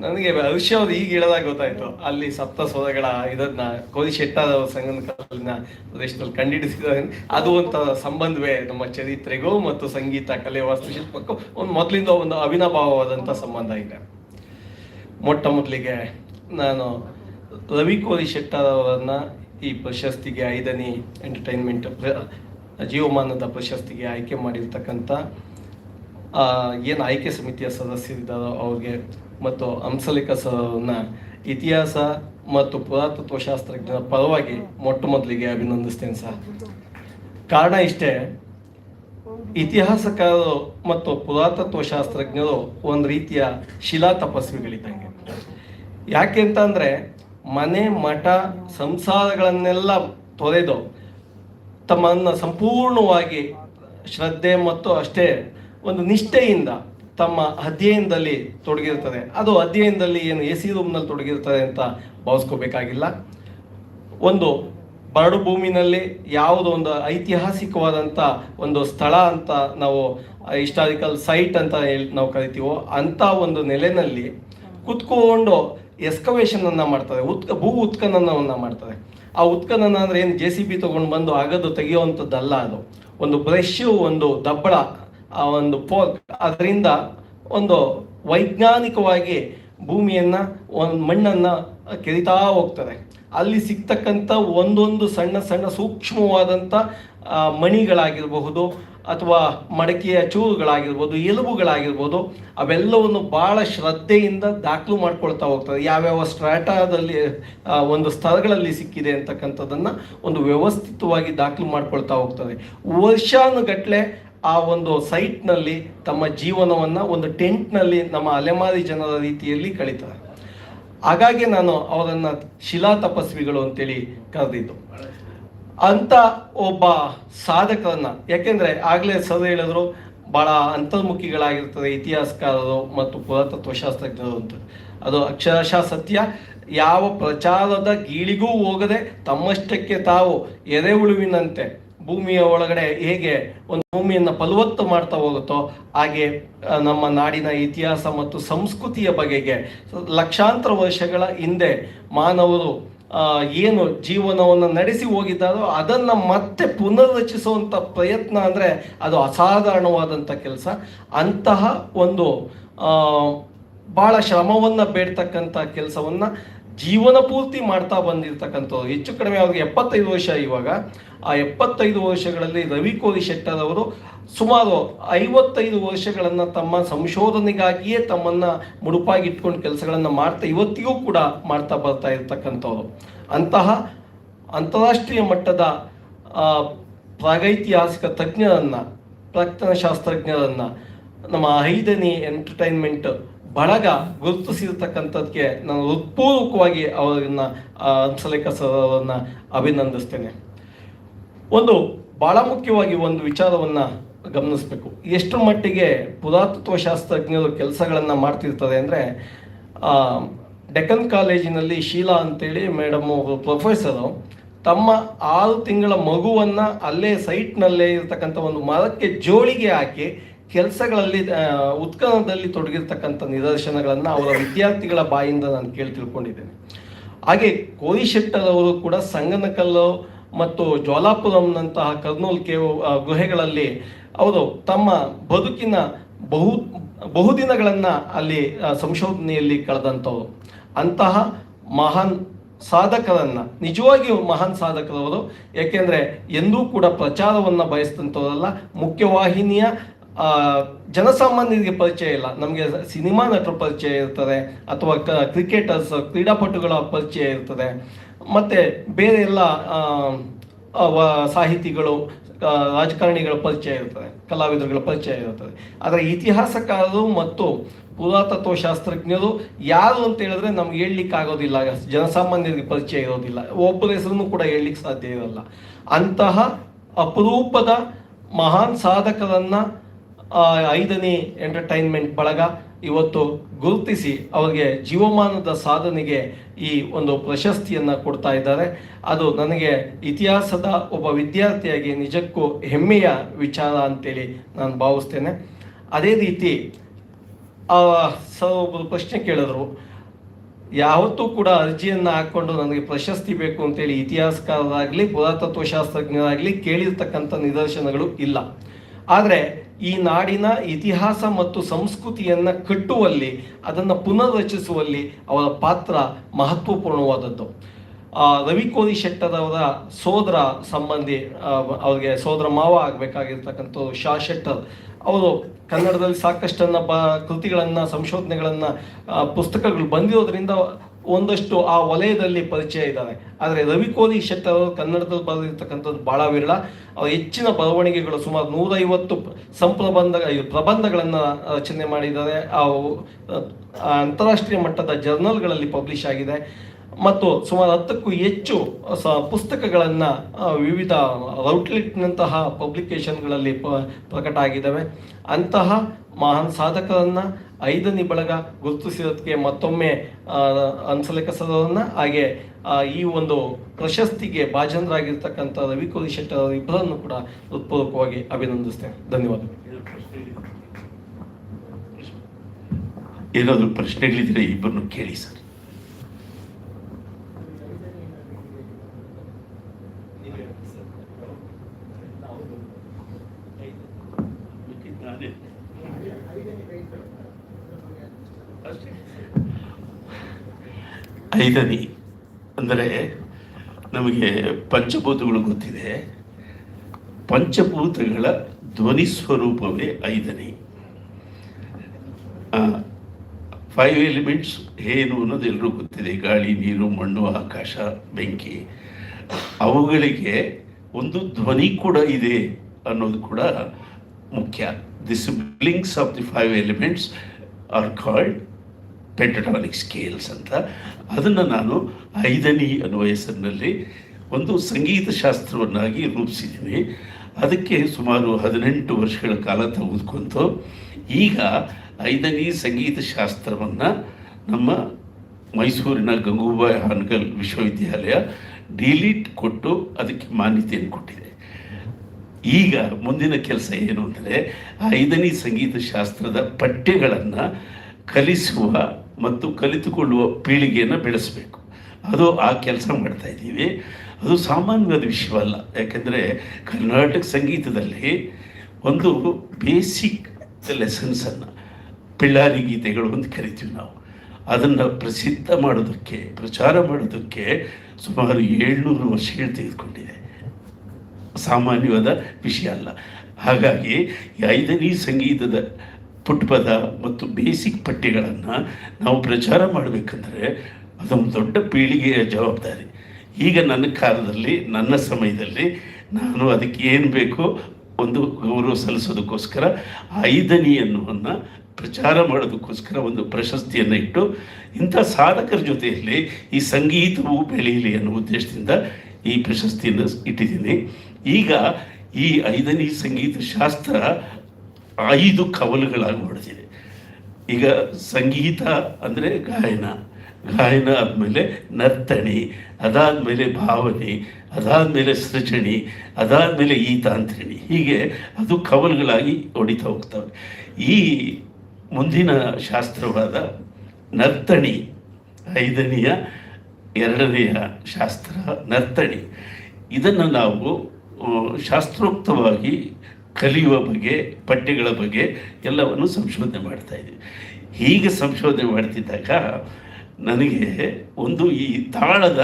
ನನಗೆ ಹರ್ಷ ಅವ್ರು ಈಗ ಹೇಳದಾಗ ಗೊತ್ತಾಯ್ತು. ಅಲ್ಲಿ ಸಪ್ತ ಸ್ವರಗಳ ಇದನ್ನ ಕೋರಿ ಶೆಟ್ಟರ್ ಸಂಗನ ಕಾಲಿನ ಪ್ರದೇಶದಲ್ಲಿ ಕಂಡಿಡಿಸಿದ ಅದು ಒಂಥರ ಸಂಬಂಧವೇ ನಮ್ಮ ಚರಿತ್ರೆಗೂ ಮತ್ತು ಸಂಗೀತ, ಕಲೆ, ವಾಸ್ತುಶಿಲ್ಪಕ್ಕೂ ಒಂದು ಮೊದಲಿಂದ ಒಂದು ಅವಿನಾಭಾವವಾದಂಥ ಸಂಬಂಧ ಇದೆ. ಮೊಟ್ಟ ಮೊದಲಿಗೆ ನಾನು ರವಿ ಕೋರಿ ಶೆಟ್ಟಾರ್ ಅವರನ್ನ ಈ ಪ್ರಶಸ್ತಿಗೆ ಐದನೇ ಎಂಟರ್ಟೈನ್ಮೆಂಟ್ ಜೀವಮಾನದ ಪ್ರಶಸ್ತಿಗೆ ಆಯ್ಕೆ ಮಾಡಿರ್ತಕ್ಕಂಥ ಏನು ಆಯ್ಕೆ ಸಮಿತಿಯ ಸದಸ್ಯರಿದ್ದಾರೋ ಅವ್ರಿಗೆ ಮತ್ತು ಹಂಸಲೇಖ ಸರ್ನ ಇತಿಹಾಸ ಮತ್ತು ಪುರಾತತ್ವ ಶಾಸ್ತ್ರಜ್ಞರ ಪರವಾಗಿ ಮೊಟ್ಟ ಮೊದಲಿಗೆ ಅಭಿನಂದಿಸ್ತೇನೆ ಸರ್. ಕಾರಣ ಇಷ್ಟೇ, ಇತಿಹಾಸಕಾರರು ಮತ್ತು ಪುರಾತತ್ವ ಶಾಸ್ತ್ರಜ್ಞರು ಒಂದು ರೀತಿಯ ಶಿಲಾ ತಪಸ್ವಿಗಳಿದ್ದಂಗೆ. ಯಾಕೆ ಅಂತಂದ್ರೆ, ಮನೆ, ಮಠ, ಸಂಸಾರಗಳನ್ನೆಲ್ಲ ತೊರೆದು ತಮ್ಮನ್ನು ಸಂಪೂರ್ಣವಾಗಿ ಶ್ರದ್ಧೆ ಮತ್ತು ಅಷ್ಟೇ ಒಂದು ನಿಷ್ಠೆಯಿಂದ ತಮ್ಮ ಅಧ್ಯಯನದಲ್ಲಿ ತೊಡಗಿರ್ತದೆ ಅದು ಅಧ್ಯಯನದಲ್ಲಿ ಏನು ಎ ಸಿ ರೂಮ್ನಲ್ಲಿ ತೊಡಗಿರ್ತದೆ ಅಂತ ಭಾವಿಸ್ಕೋಬೇಕಾಗಿಲ್ಲ. ಒಂದು ಬರಡು ಭೂಮಿನಲ್ಲಿ ಯಾವುದೋ ಒಂದು ಐತಿಹಾಸಿಕವಾದಂಥ ಒಂದು ಸ್ಥಳ ಅಂತ ನಾವು ಹಿಸ್ಟಾರಿಕಲ್ ಸೈಟ್ ಅಂತ ಹೇಳಿ ನಾವು ಕರಿತೀವೋ ಅಂಥ ಒಂದು ನೆಲೆನಲ್ಲಿ ಕುತ್ಕೊಂಡು ಎಸ್ಕವೇಷನನ್ನು ಮಾಡ್ತಾರೆ ಉತ್ಕ ಭೂ ಉತ್ಖನನವನ್ನು ಮಾಡ್ತಾರೆ ಆ ಉತ್ಖನನ ಅಂದರೆ ಏನು? ಜೆ ಸಿ ಬಿ ತೊಗೊಂಡು ಬಂದು ಅಗದು ತೆಗೆಯುವಂಥದ್ದಲ್ಲ ಅದು. ಒಂದು ಬ್ರಷ್ ಒಂದು ದಬ್ಬಳ ಆ ಒಂದು ಪೋ ಅದರಿಂದ ಒಂದು ವೈಜ್ಞಾನಿಕವಾಗಿ ಭೂಮಿಯನ್ನ, ಒಂದು ಮಣ್ಣನ್ನ ಕೆರಿತಾ ಹೋಗ್ತಾರೆ ಅಲ್ಲಿ ಸಿಗ್ತಕ್ಕಂಥ ಒಂದೊಂದು ಸಣ್ಣ ಸಣ್ಣ ಸೂಕ್ಷ್ಮವಾದಂಥ ಮಣಿಗಳಾಗಿರಬಹುದು ಅಥವಾ ಮಡಕೆಯ ಚೂರುಗಳಾಗಿರ್ಬೋದು, ಎಲುಬುಗಳಾಗಿರ್ಬೋದು, ಅವೆಲ್ಲವನ್ನು ಭಾಳ ಶ್ರದ್ಧೆಯಿಂದ ದಾಖಲು ಮಾಡ್ಕೊಳ್ತಾ ಹೋಗ್ತಾರೆ ಯಾವ್ಯಾವ ಸ್ಟ್ರಾಟಾದಲ್ಲಿ ಒಂದು ಸ್ಥಳಗಳಲ್ಲಿ ಸಿಕ್ಕಿದೆ ಅಂತಕ್ಕಂಥದ್ದನ್ನು ಒಂದು ವ್ಯವಸ್ಥಿತವಾಗಿ ದಾಖಲು ಮಾಡ್ಕೊಳ್ತಾ ಹೋಗ್ತಾರೆ ವರ್ಷಾನುಗಟ್ಲೆ ಆ ಒಂದು ಸೈಟ್ನಲ್ಲಿ ತಮ್ಮ ಜೀವನವನ್ನು ಒಂದು ಟೆಂಟ್ನಲ್ಲಿ ನಮ್ಮ ಅಲೆಮಾರಿ ಜನರ ರೀತಿಯಲ್ಲಿ ಕಳೀತಾರೆ. ಹಾಗಾಗಿ ನಾನು ಅವರನ್ನು ಶಿಲಾ ತಪಸ್ವಿಗಳು ಅಂತೇಳಿ ಕರೆದಿದ್ದು. ಅಂತ ಒಬ್ಬ ಸಾಧಕರನ್ನ, ಯಾಕೆಂದ್ರೆ ಆಗ್ಲೇ ಸರ್ ಹೇಳಿದ್ರು, ಬಹಳ ಅಂತರ್ಮುಖಿಗಳಾಗಿರ್ತದೆ ಇತಿಹಾಸಕಾರರು ಮತ್ತು ಪುರಾತತ್ವಶಾಸ್ತ್ರಜ್ಞರು ಅಂತ. ಅದು ಅಕ್ಷರಶಃ ಸತ್ಯ. ಯಾವ ಪ್ರಚಾರದ ಗೀಳಿಗೂ ಹೋಗದೆ ತಮ್ಮಷ್ಟಕ್ಕೆ ತಾವು ಎರೆಹುಳುವಿನಂತೆ ಭೂಮಿಯ ಒಳಗಡೆ ಹೇಗೆ ಒಂದು ಭೂಮಿಯನ್ನು ಫಲವತ್ತು ಮಾಡ್ತಾ ಹೋಗುತ್ತೋ ಹಾಗೆ ನಮ್ಮ ನಾಡಿನ ಇತಿಹಾಸ ಮತ್ತು ಸಂಸ್ಕೃತಿಯ ಬಗೆಗೆ ಲಕ್ಷಾಂತರ ವರ್ಷಗಳ ಹಿಂದೆ ಮಾನವರು ಏನು ಜೀವನವನ್ನು ನಡೆಸಿ ಹೋಗಿದ್ದಾರೋ ಅದನ್ನು ಮತ್ತೆ ಪುನರ್ರಚಿಸುವಂಥ ಪ್ರಯತ್ನ ಅಂದರೆ ಅದು ಅಸಾಧಾರಣವಾದಂಥ ಕೆಲಸ. ಅಂತಹ ಒಂದು ಭಾಳ ಶ್ರಮವನ್ನು ಬೇಡ್ತಕ್ಕಂಥ ಕೆಲಸವನ್ನು ಜೀವನ ಪೂರ್ತಿ ಮಾಡ್ತಾ ಬಂದಿರತಕ್ಕಂಥವ್ರು. ಹೆಚ್ಚು ಕಡಿಮೆ ಅವ್ರಿಗೆ ಎಪ್ಪತ್ತೈದು ವರ್ಷ ಇವಾಗ. ಆ ಎಪ್ಪತ್ತೈದು ವರ್ಷಗಳಲ್ಲಿ ರವಿ ಕೋರಿ ಶೆಟ್ಟರ್ ಅವರು ಸುಮಾರು ಐವತ್ತೈದು ವರ್ಷಗಳನ್ನು ತಮ್ಮ ಸಂಶೋಧನೆಗಾಗಿಯೇ ತಮ್ಮನ್ನ ಮುಡುಪಾಗಿ ಇಟ್ಕೊಂಡು ಕೆಲಸಗಳನ್ನು ಮಾಡ್ತಾ ಇವತ್ತಿಗೂ ಕೂಡ ಮಾಡ್ತಾ ಬರ್ತಾ ಇರ್ತಕ್ಕಂಥವ್ರು. ಅಂತಹ ಅಂತಾರಾಷ್ಟ್ರೀಯ ಮಟ್ಟದ ಪ್ರಾಗೈತಿಹಾಸಿಕ ತಜ್ಞರನ್ನ ಪ್ರಾಕ್ತನ ಶಾಸ್ತ್ರಜ್ಞರನ್ನ ನಮ್ಮ ಐದನೇ ಎಂಟರ್ಟೈನ್ಮೆಂಟ್ ಬಳಗ ಗುರುತಿಸಿರ್ತಕ್ಕಂಥದ್ದಕ್ಕೆ ನಾನು ಹೃತ್ಪೂರ್ವಕವಾಗಿ ಅವರನ್ನ ಹಂಸಲೇಖ ಸರ್ ಅವರನ್ನ ಅಭಿನಂದಿಸ್ತೇನೆ. ಒಂದು ಬಹಳ ಮುಖ್ಯವಾಗಿ ಒಂದು ವಿಚಾರವನ್ನ ಗಮನಿಸಬೇಕು. ಎಷ್ಟರ ಮಟ್ಟಿಗೆ ಪುರಾತತ್ವ ಶಾಸ್ತ್ರಜ್ಞರು ಕೆಲಸಗಳನ್ನ ಮಾಡ್ತಿರ್ತಾರೆ ಅಂದರೆ ಡೆಕ್ಕನ್ ಕಾಲೇಜಿನಲ್ಲಿ ಶೀಲಾ ಅಂತೇಳಿ ಮೇಡಮ್ ಪ್ರೊಫೆಸರು, ತಮ್ಮ ಆರು ತಿಂಗಳ ಮಗುವನ್ನು ಅಲ್ಲೇ ಸೈಟ್ನಲ್ಲೇ ಇರತಕ್ಕಂಥ ಒಂದು ಮರಕ್ಕೆ ಜೋಳಿಗೆ ಹಾಕಿ ಕೆಲಸಗಳಲ್ಲಿ ಉತ್ಖನದಲ್ಲಿ ತೊಡಗಿರ್ತಕ್ಕಂಥ ನಿದರ್ಶನಗಳನ್ನು ಅವರ ವಿದ್ಯಾರ್ಥಿಗಳ ಬಾಯಿಂದ ನಾನು ಕೇಳಿ ತಿಳ್ಕೊಂಡಿದ್ದೇನೆ. ಹಾಗೆ ಕೋರಿ ಶೆಟ್ಟರ್ ಅವರು ಕೂಡ ಸಂಗನಕಲ್ಲು ಮತ್ತು ಜ್ವಾಲಾಪುರಂನಂತಹ ಕರ್ನೂಲ್ ಕೇವ್ ಗುಹೆಗಳಲ್ಲಿ ಅವರು ತಮ್ಮ ಬದುಕಿನ ಬಹು, ಬಹುದಿನಗಳನ್ನು ಅಲ್ಲಿ ಸಂಶೋಧನೆಯಲ್ಲಿ ಕಳೆದಂಥವ್ರು. ಅಂತಹ ಮಹಾನ್ ಸಾಧಕರನ್ನ, ನಿಜವಾಗಿಯೂ ಮಹಾನ್ ಸಾಧಕರವರು, ಯಾಕೆಂದ್ರೆ ಎಂದೂ ಕೂಡ ಪ್ರಚಾರವನ್ನ ಬಯಸಿದಂಥವರಲ್ಲ, ಮುಖ್ಯವಾಹಿನಿಯ ಜನಸಾಮಾನ್ಯರಿಗೆ ಪರಿಚಯ ಇಲ್ಲ. ನಮಗೆ ಸಿನಿಮಾ ನಟರ ಪರಿಚಯ ಇರ್ತದೆ, ಅಥವಾ ಕ್ರಿಕೆಟರ್ಸ್, ಕ್ರೀಡಾಪಟುಗಳ ಪರಿಚಯ ಇರ್ತದೆ. ಮತ್ತೆ ಬೇರೆ ಎಲ್ಲ ಸಾಹಿತಿಗಳು ರಾಜಕಾರಣಿಗಳ ಪರಿಚಯ ಇರ್ತದೆ, ಕಲಾವಿದರುಗಳ ಪರಿಚಯ ಇರ್ತದೆ. ಆದರೆ ಇತಿಹಾಸಕಾರರು ಮತ್ತು ಪುರಾತತ್ವ ಶಾಸ್ತ್ರಜ್ಞರು ಯಾರು ಅಂತ ಹೇಳಿದ್ರೆ ನಮ್ಗೆ ಹೇಳಲಿಕ್ಕೆ ಆಗೋದಿಲ್ಲ ಜನಸಾಮಾನ್ಯರಿಗೆ ಪರಿಚಯ ಇರೋದಿಲ್ಲ. ಒಬ್ಬರ ಹೆಸರನ್ನು ಕೂಡ ಹೇಳಲಿಕ್ಕೆ ಸಾಧ್ಯ ಇರಲ್ಲ. ಅಂತಹ ಅಪರೂಪದ ಮಹಾನ್ ಸಾಧಕರನ್ನ ಐದನೇ ಎಂಟರ್ಟೈನ್ಮೆಂಟ್ ಬಳಗ ಇವತ್ತು ಗುರುತಿಸಿ ಅವರಿಗೆ ಜೀವಮಾನದ ಸಾಧನೆಗೆ ಈ ಒಂದು ಪ್ರಶಸ್ತಿಯನ್ನ ಕೊಡ್ತಾ ಇದ್ದಾರೆ. ಅದು ನನಗೆ ಇತಿಹಾಸದ ಒಬ್ಬ ವಿದ್ಯಾರ್ಥಿಯಾಗಿ ನಿಜಕ್ಕೂ ಹೆಮ್ಮೆಯ ವಿಚಾರ ಅಂತೇಳಿ ನಾನು ಭಾವಿಸ್ತೇನೆ. ಅದೇ ರೀತಿ ಸರ್ ಒಬ್ಬರು ಪ್ರಶ್ನೆ ಕೇಳಿದ್ರು. ಯಾವತ್ತೂ ಕೂಡ ಅರ್ಜಿಯನ್ನು ಹಾಕೊಂಡು ನನಗೆ ಪ್ರಶಸ್ತಿ ಬೇಕು ಅಂತೇಳಿ ಇತಿಹಾಸಕಾರರಾಗಲಿ ಪುರಾತತ್ವ ಶಾಸ್ತ್ರಜ್ಞರಾಗಲಿ ಕೇಳಿರ್ತಕ್ಕಂಥ ನಿದರ್ಶನಗಳು ಇಲ್ಲ. ಆದರೆ ಈ ನಾಡಿನ ಇತಿಹಾಸ ಮತ್ತು ಸಂಸ್ಕೃತಿಯನ್ನು ಕಟ್ಟುವಲ್ಲಿ ಅದನ್ನು ಪುನರ್ರಚಿಸುವಲ್ಲಿ ಅವರ ಪಾತ್ರ ಮಹತ್ವಪೂರ್ಣವಾದದ್ದು. ಆ, ರವಿ ಕೋರಿ ಶೆಟ್ಟರ್ ಅವರ ಸೋದರ ಸಂಬಂಧಿ ಅವರಿಗೆ ಅವ್ರಿಗೆ ಸೋದರ ಮಾವ ಆಗಬೇಕಾಗಿರ್ತಕ್ಕಂಥ ಶಾ ಶೆಟ್ಟರ್. ಅವರು ಕನ್ನಡದಲ್ಲಿ ಸಾಕಷ್ಟನ್ನು ಬ ಕೃತಿಗಳನ್ನು ಸಂಶೋಧನೆಗಳನ್ನು ಪುಸ್ತಕಗಳು ಬಂದಿರೋದ್ರಿಂದ ಒಂದಷ್ಟು ಆ ವಲಯದಲ್ಲಿ ಪರಿಚಯ ಇದ್ದಾರೆ ಆದರೆ ರವಿಕೋಲಿ ಶೆಟ್ಟರ್ ಅವರು ಕನ್ನಡದಲ್ಲಿ ಬರೆದಿರ್ತಕ್ಕಂಥದ್ದು ಬಹಳ ವಿರಳ. ಅವರು ಹೆಚ್ಚಿನ ಬರವಣಿಗೆಗಳು ಸುಮಾರು ನೂರೈವತ್ತು ಸಂಪ್ರಬಂಧ ಪ್ರಬಂಧಗಳನ್ನು ರಚನೆ ಮಾಡಿದ್ದಾರೆ. ಅವು ಅಂತಾರಾಷ್ಟ್ರೀಯ ಮಟ್ಟದ ಜರ್ನಲ್ಗಳಲ್ಲಿ ಪಬ್ಲಿಷ್ ಆಗಿದೆ. ಮತ್ತು ಸುಮಾರು ಹತ್ತಕ್ಕೂ ಹೆಚ್ಚು ಸ ಪುಸ್ತಕಗಳನ್ನು ವಿವಿಧ ಔಟ್ಲೆಟ್ನಂತಹ ಪಬ್ಲಿಕೇಶನ್ಗಳಲ್ಲಿ ಪ್ರಕಟ ಆಗಿದ್ದಾವೆ ಅಂತಹ ಮಹಾನ್ ಸಾಧಕರನ್ನ ಐದನೇ ಬಳಗ ಗುರುತಿಸಿರೋದಕ್ಕೆ ಮತ್ತೊಮ್ಮೆ ಅವರನ್ನ ಹಾಗೆ ಈ ಒಂದು ಪ್ರಶಸ್ತಿಗೆ ಭಾಜನರಾಗಿರ್ತಕ್ಕಂಥ ರವಿಕೋರಿ ಶೆಟ್ಟರ್ ಇಬ್ಬರನ್ನು ಕೂಡ ಹೃತ್ಪೂರ್ವಕವಾಗಿ ಅಭಿನಂದಿಸ್ತೇನೆ. ಧನ್ಯವಾದಗಳು. ಏನಾದರೂ ಪ್ರಶ್ನೆಗಳಿದ್ರೆ ಇಬ್ಬರನ್ನು ಕೇಳಿ ಸರ್ ನಾನೇ ಅಷ್ಟೇ. ಐದನೇ, ಅಂದರೆ ನಮಗೆ ಪಂಚಭೂತಗಳು ಗೊತ್ತಿದೆ. ಪಂಚಭೂತಗಳ ಧ್ವನಿ ಸ್ವರೂಪವೇ ಐದನಿ. ಫೈವ್ ಎಲಿಮೆಂಟ್ಸ್ ಏನು ಅನ್ನೋದು ಎಲ್ಲರೂ ಗೊತ್ತಿದೆ. ಗಾಳಿ, ನೀರು, ಮಣ್ಣು, ಆಕಾಶ, ಬೆಂಕಿ. ಅವುಗಳಿಗೆ ಒಂದು ಧ್ವನಿ ಕೂಡ ಇದೆ ಅನ್ನೋದು ಕೂಡ ಮುಖ್ಯ. The siblings of the five elements are called pentatonic scales ಅಂತ. ಅದನ್ನು ನಾನು ಐದನೇ ಅನ್ನುವ ಹೆಸರಿನಲ್ಲಿ ಒಂದು ಸಂಗೀತ ಶಾಸ್ತ್ರವನ್ನಾಗಿ ರೂಪಿಸಿದ್ದೀನಿ. ಅದಕ್ಕೆ ಸುಮಾರು ಹದಿನೆಂಟು ವರ್ಷಗಳ ಕಾಲ ತೆಗೆದುಕೊಂತು. ಈಗ ಐದನೇ ಸಂಗೀತ ಶಾಸ್ತ್ರವನ್ನು ನಮ್ಮ ಮೈಸೂರಿನ ಗಂಗೂಬಾಯಿ ಹಾನಗಲ್ ವಿಶ್ವವಿದ್ಯಾಲಯ ಡಿಲೀಟ್ ಕೊಟ್ಟು ಅದಕ್ಕೆ ಮಾನ್ಯತೆಯನ್ನು ಕೊಟ್ಟಿದೆ. ಈಗ ಮುಂದಿನ ಕೆಲಸ ಏನು ಅಂದರೆ ಐದನೇ ಸಂಗೀತ ಶಾಸ್ತ್ರದ ಪಠ್ಯಗಳನ್ನು ಕಲಿಸುವ ಮತ್ತು ಕಲಿತುಕೊಳ್ಳುವ ಪೀಳಿಗೆಯನ್ನು ಬೆಳೆಸಬೇಕು. ಅದು ಆ ಕೆಲಸ ಮಾಡ್ತಾ ಇದ್ದೀವಿ. ಅದು ಸಾಮಾನ್ಯವಾದ ವಿಷಯವಲ್ಲ. ಯಾಕೆಂದರೆ ಕರ್ನಾಟಕ ಸಂಗೀತದಲ್ಲಿ ಒಂದು ಬೇಸಿಕ್ ಲೆಸನ್ಸನ್ನು ಪಿಳ್ಳಾರಿ ಗೀತೆಗಳು ಅಂತ ಕರಿತೀವಿ ನಾವು. ಅದನ್ನು ಪ್ರಸಿದ್ಧ ಮಾಡೋದಕ್ಕೆ, ಪ್ರಚಾರ ಮಾಡೋದಕ್ಕೆ ಸುಮಾರು ಏಳ್ನೂರು ವರ್ಷಗಳು ತೆಗೆದುಕೊಂಡಿದೆ. ಸಾಮಾನ್ಯವಾದ ವಿಷಯ ಅಲ್ಲ. ಹಾಗಾಗಿ ಐದನೇ ಸಂಗೀತದ ಪುಟ್ಪದ ಮತ್ತು ಬೇಸಿಕ್ ಪಠ್ಯಗಳನ್ನು ನಾವು ಪ್ರಚಾರ ಮಾಡಬೇಕಂದ್ರೆ ಅದೊಂದು ದೊಡ್ಡ ಪೀಳಿಗೆಯ ಜವಾಬ್ದಾರಿ. ಈಗ ನನ್ನ ಕಾಲದಲ್ಲಿ, ನನ್ನ ಸಮಯದಲ್ಲಿ ನಾನು ಅದಕ್ಕೆ ಏನು ಬೇಕೋ ಒಂದು ಗೌರವ ಸಲ್ಲಿಸೋದಕ್ಕೋಸ್ಕರ ಐದನಿ ಅನ್ನುವನ್ನು ಪ್ರಚಾರ ಮಾಡೋದಕ್ಕೋಸ್ಕರ ಒಂದು ಪ್ರಶಸ್ತಿಯನ್ನು ಇಟ್ಟು ಇಂಥ ಸಾಧಕರ ಜೊತೆಯಲ್ಲಿ ಈ ಸಂಗೀತವು ಬೆಳೆಯಲಿ ಅನ್ನೋ ಉದ್ದೇಶದಿಂದ ಈ ಪ್ರಶಸ್ತಿಯನ್ನು ಇಟ್ಟಿದ್ದೀನಿ. ಈಗ ಈ ಐದನೇ ಸಂಗೀತ ಶಾಸ್ತ್ರ ಐದು ಕವಲುಗಳಾಗಿ ಹೊಡೆದಿದೆ. ಈಗ ಸಂಗೀತ ಅಂದರೆ ಗಾಯನ. ಗಾಯನ ಆದಮೇಲೆ ನರ್ತಣಿ ಅದಾದಮೇಲೆ ಭಾವನೆ, ಅದಾದಮೇಲೆ ಸೃಜಣಿ ಅದಾದಮೇಲೆ ಈ ತಾಂತ್ರಿಣಿ ಹೀಗೆ ಅದು ಕವಲುಗಳಾಗಿ ಹೊಡಿತಾ ಹೋಗ್ತವೆ. ಈ ಮುಂದಿನ ಶಾಸ್ತ್ರವಾದ ನರ್ತಣಿ ಐದನೆಯ, ಎರಡನೆಯ ಶಾಸ್ತ್ರ ನರ್ತಣಿ ಇದನ್ನು ನಾವು ಶಾಸ್ತ್ರೋಕ್ತವಾಗಿ ಕಲಿಯುವ ಬಗ್ಗೆ, ಪಠ್ಯಗಳ ಬಗ್ಗೆ ಎಲ್ಲವನ್ನು ಸಂಶೋಧನೆ ಮಾಡ್ತಾ ಇದ್ದೀವಿ ಹೀಗೆ ಸಂಶೋಧನೆ ಮಾಡ್ತಿದ್ದಾಗ ನನಗೆ ಒಂದು ಈ ತಾಳದ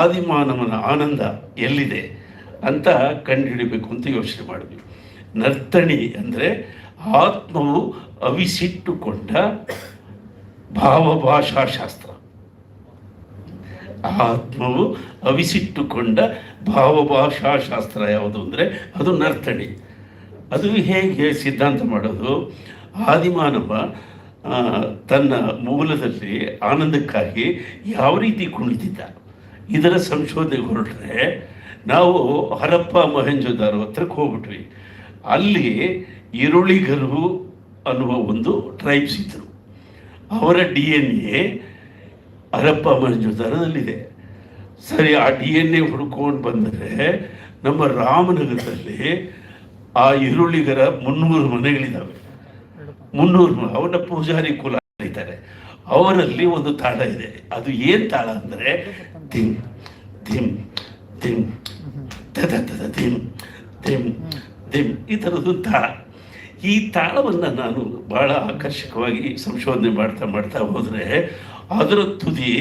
ಆದಿಮಾನವನ ಆನಂದ ಎಲ್ಲಿದೆ ಅಂತ ಕಂಡುಹಿಡಿಬೇಕು ಅಂತ ಯೋಚನೆ ಮಾಡಿದ್ವಿ. ನರ್ತಣಿ ಅಂದರೆ ಆತ್ಮವು ಅವಿಸಿಟ್ಟುಕೊಂಡ ಭಾವಭಾಷಾಶಾಸ್ತ್ರ. ಆತ್ಮವು ಅವಿಸಿಟ್ಟುಕೊಂಡ ಭಾವಭಾಷಾಶಾಸ್ತ್ರ ಯಾವುದು ಅಂದರೆ ಅದು ನರ್ತಣಿ. ಅದು ಹೇಗೆ ಸಿದ್ಧಾಂತ ಮಾಡೋದು? ಆದಿಮಾನವ ತನ್ನ ಮೂಲದಲ್ಲಿ ಆನಂದಕ್ಕಾಗಿ ಯಾವ ರೀತಿ ಕುಣಿತಿದ್ದ ಇದರ ಸಂಶೋಧನೆ ಹೊರಟ್ರೆ ನಾವು ಹರಪ್ಪ ಮಹೇಂಜೋದಾರೋ ಹತ್ರಕ್ಕೆ ಹೋಗ್ಬಿಟ್ವಿ. ಅಲ್ಲಿ ಈರುಳಿಗರು ಅನ್ನುವ ಒಂದು ಟ್ರೈಬ್ಸ್ ಇದ್ದರು ಅವರ ಡಿ ಎನ್ ಎ ಹರಪ್ಪ ಮಹೇಂಜೋದಾರದಲ್ಲಿದೆ. ಸರಿ, ಆ ಡಿ ಎನ್ ಎ ಹುಡ್ಕೊಂಡು ಬಂದರೆ ನಮ್ಮ ರಾಮನಗರದಲ್ಲಿ ಆ ಈರುಳ್ಳಿಗರ ಮುನ್ನೂರು ಮನೆಗಳಿದ್ದಾವೆ. ಮುನ್ನೂರು ಅವನ ಪೂಜಾರಿ ಕುಲ ಇದ್ದಾರೆ ಅವರಲ್ಲಿ ಒಂದು ತಾಳ ಇದೆ. ಅದು ಏನು ತಾಳ ಅಂದರೆ ಧಿಮ್ ಧಿಮ್ ತಿಮ್ ತದ ತದ ತಿಂ ತಿಂ ತಿಮ್ ಈ ಥರದ್ದು ತಾಳ. ಈ ತಾಳವನ್ನು ನಾನು ಬಹಳ ಆಕರ್ಷಕವಾಗಿ ಸಂಶೋಧನೆ ಮಾಡ್ತಾ ಮಾಡ್ತಾ ಹೋದರೆ ಅದರ ತುದಿ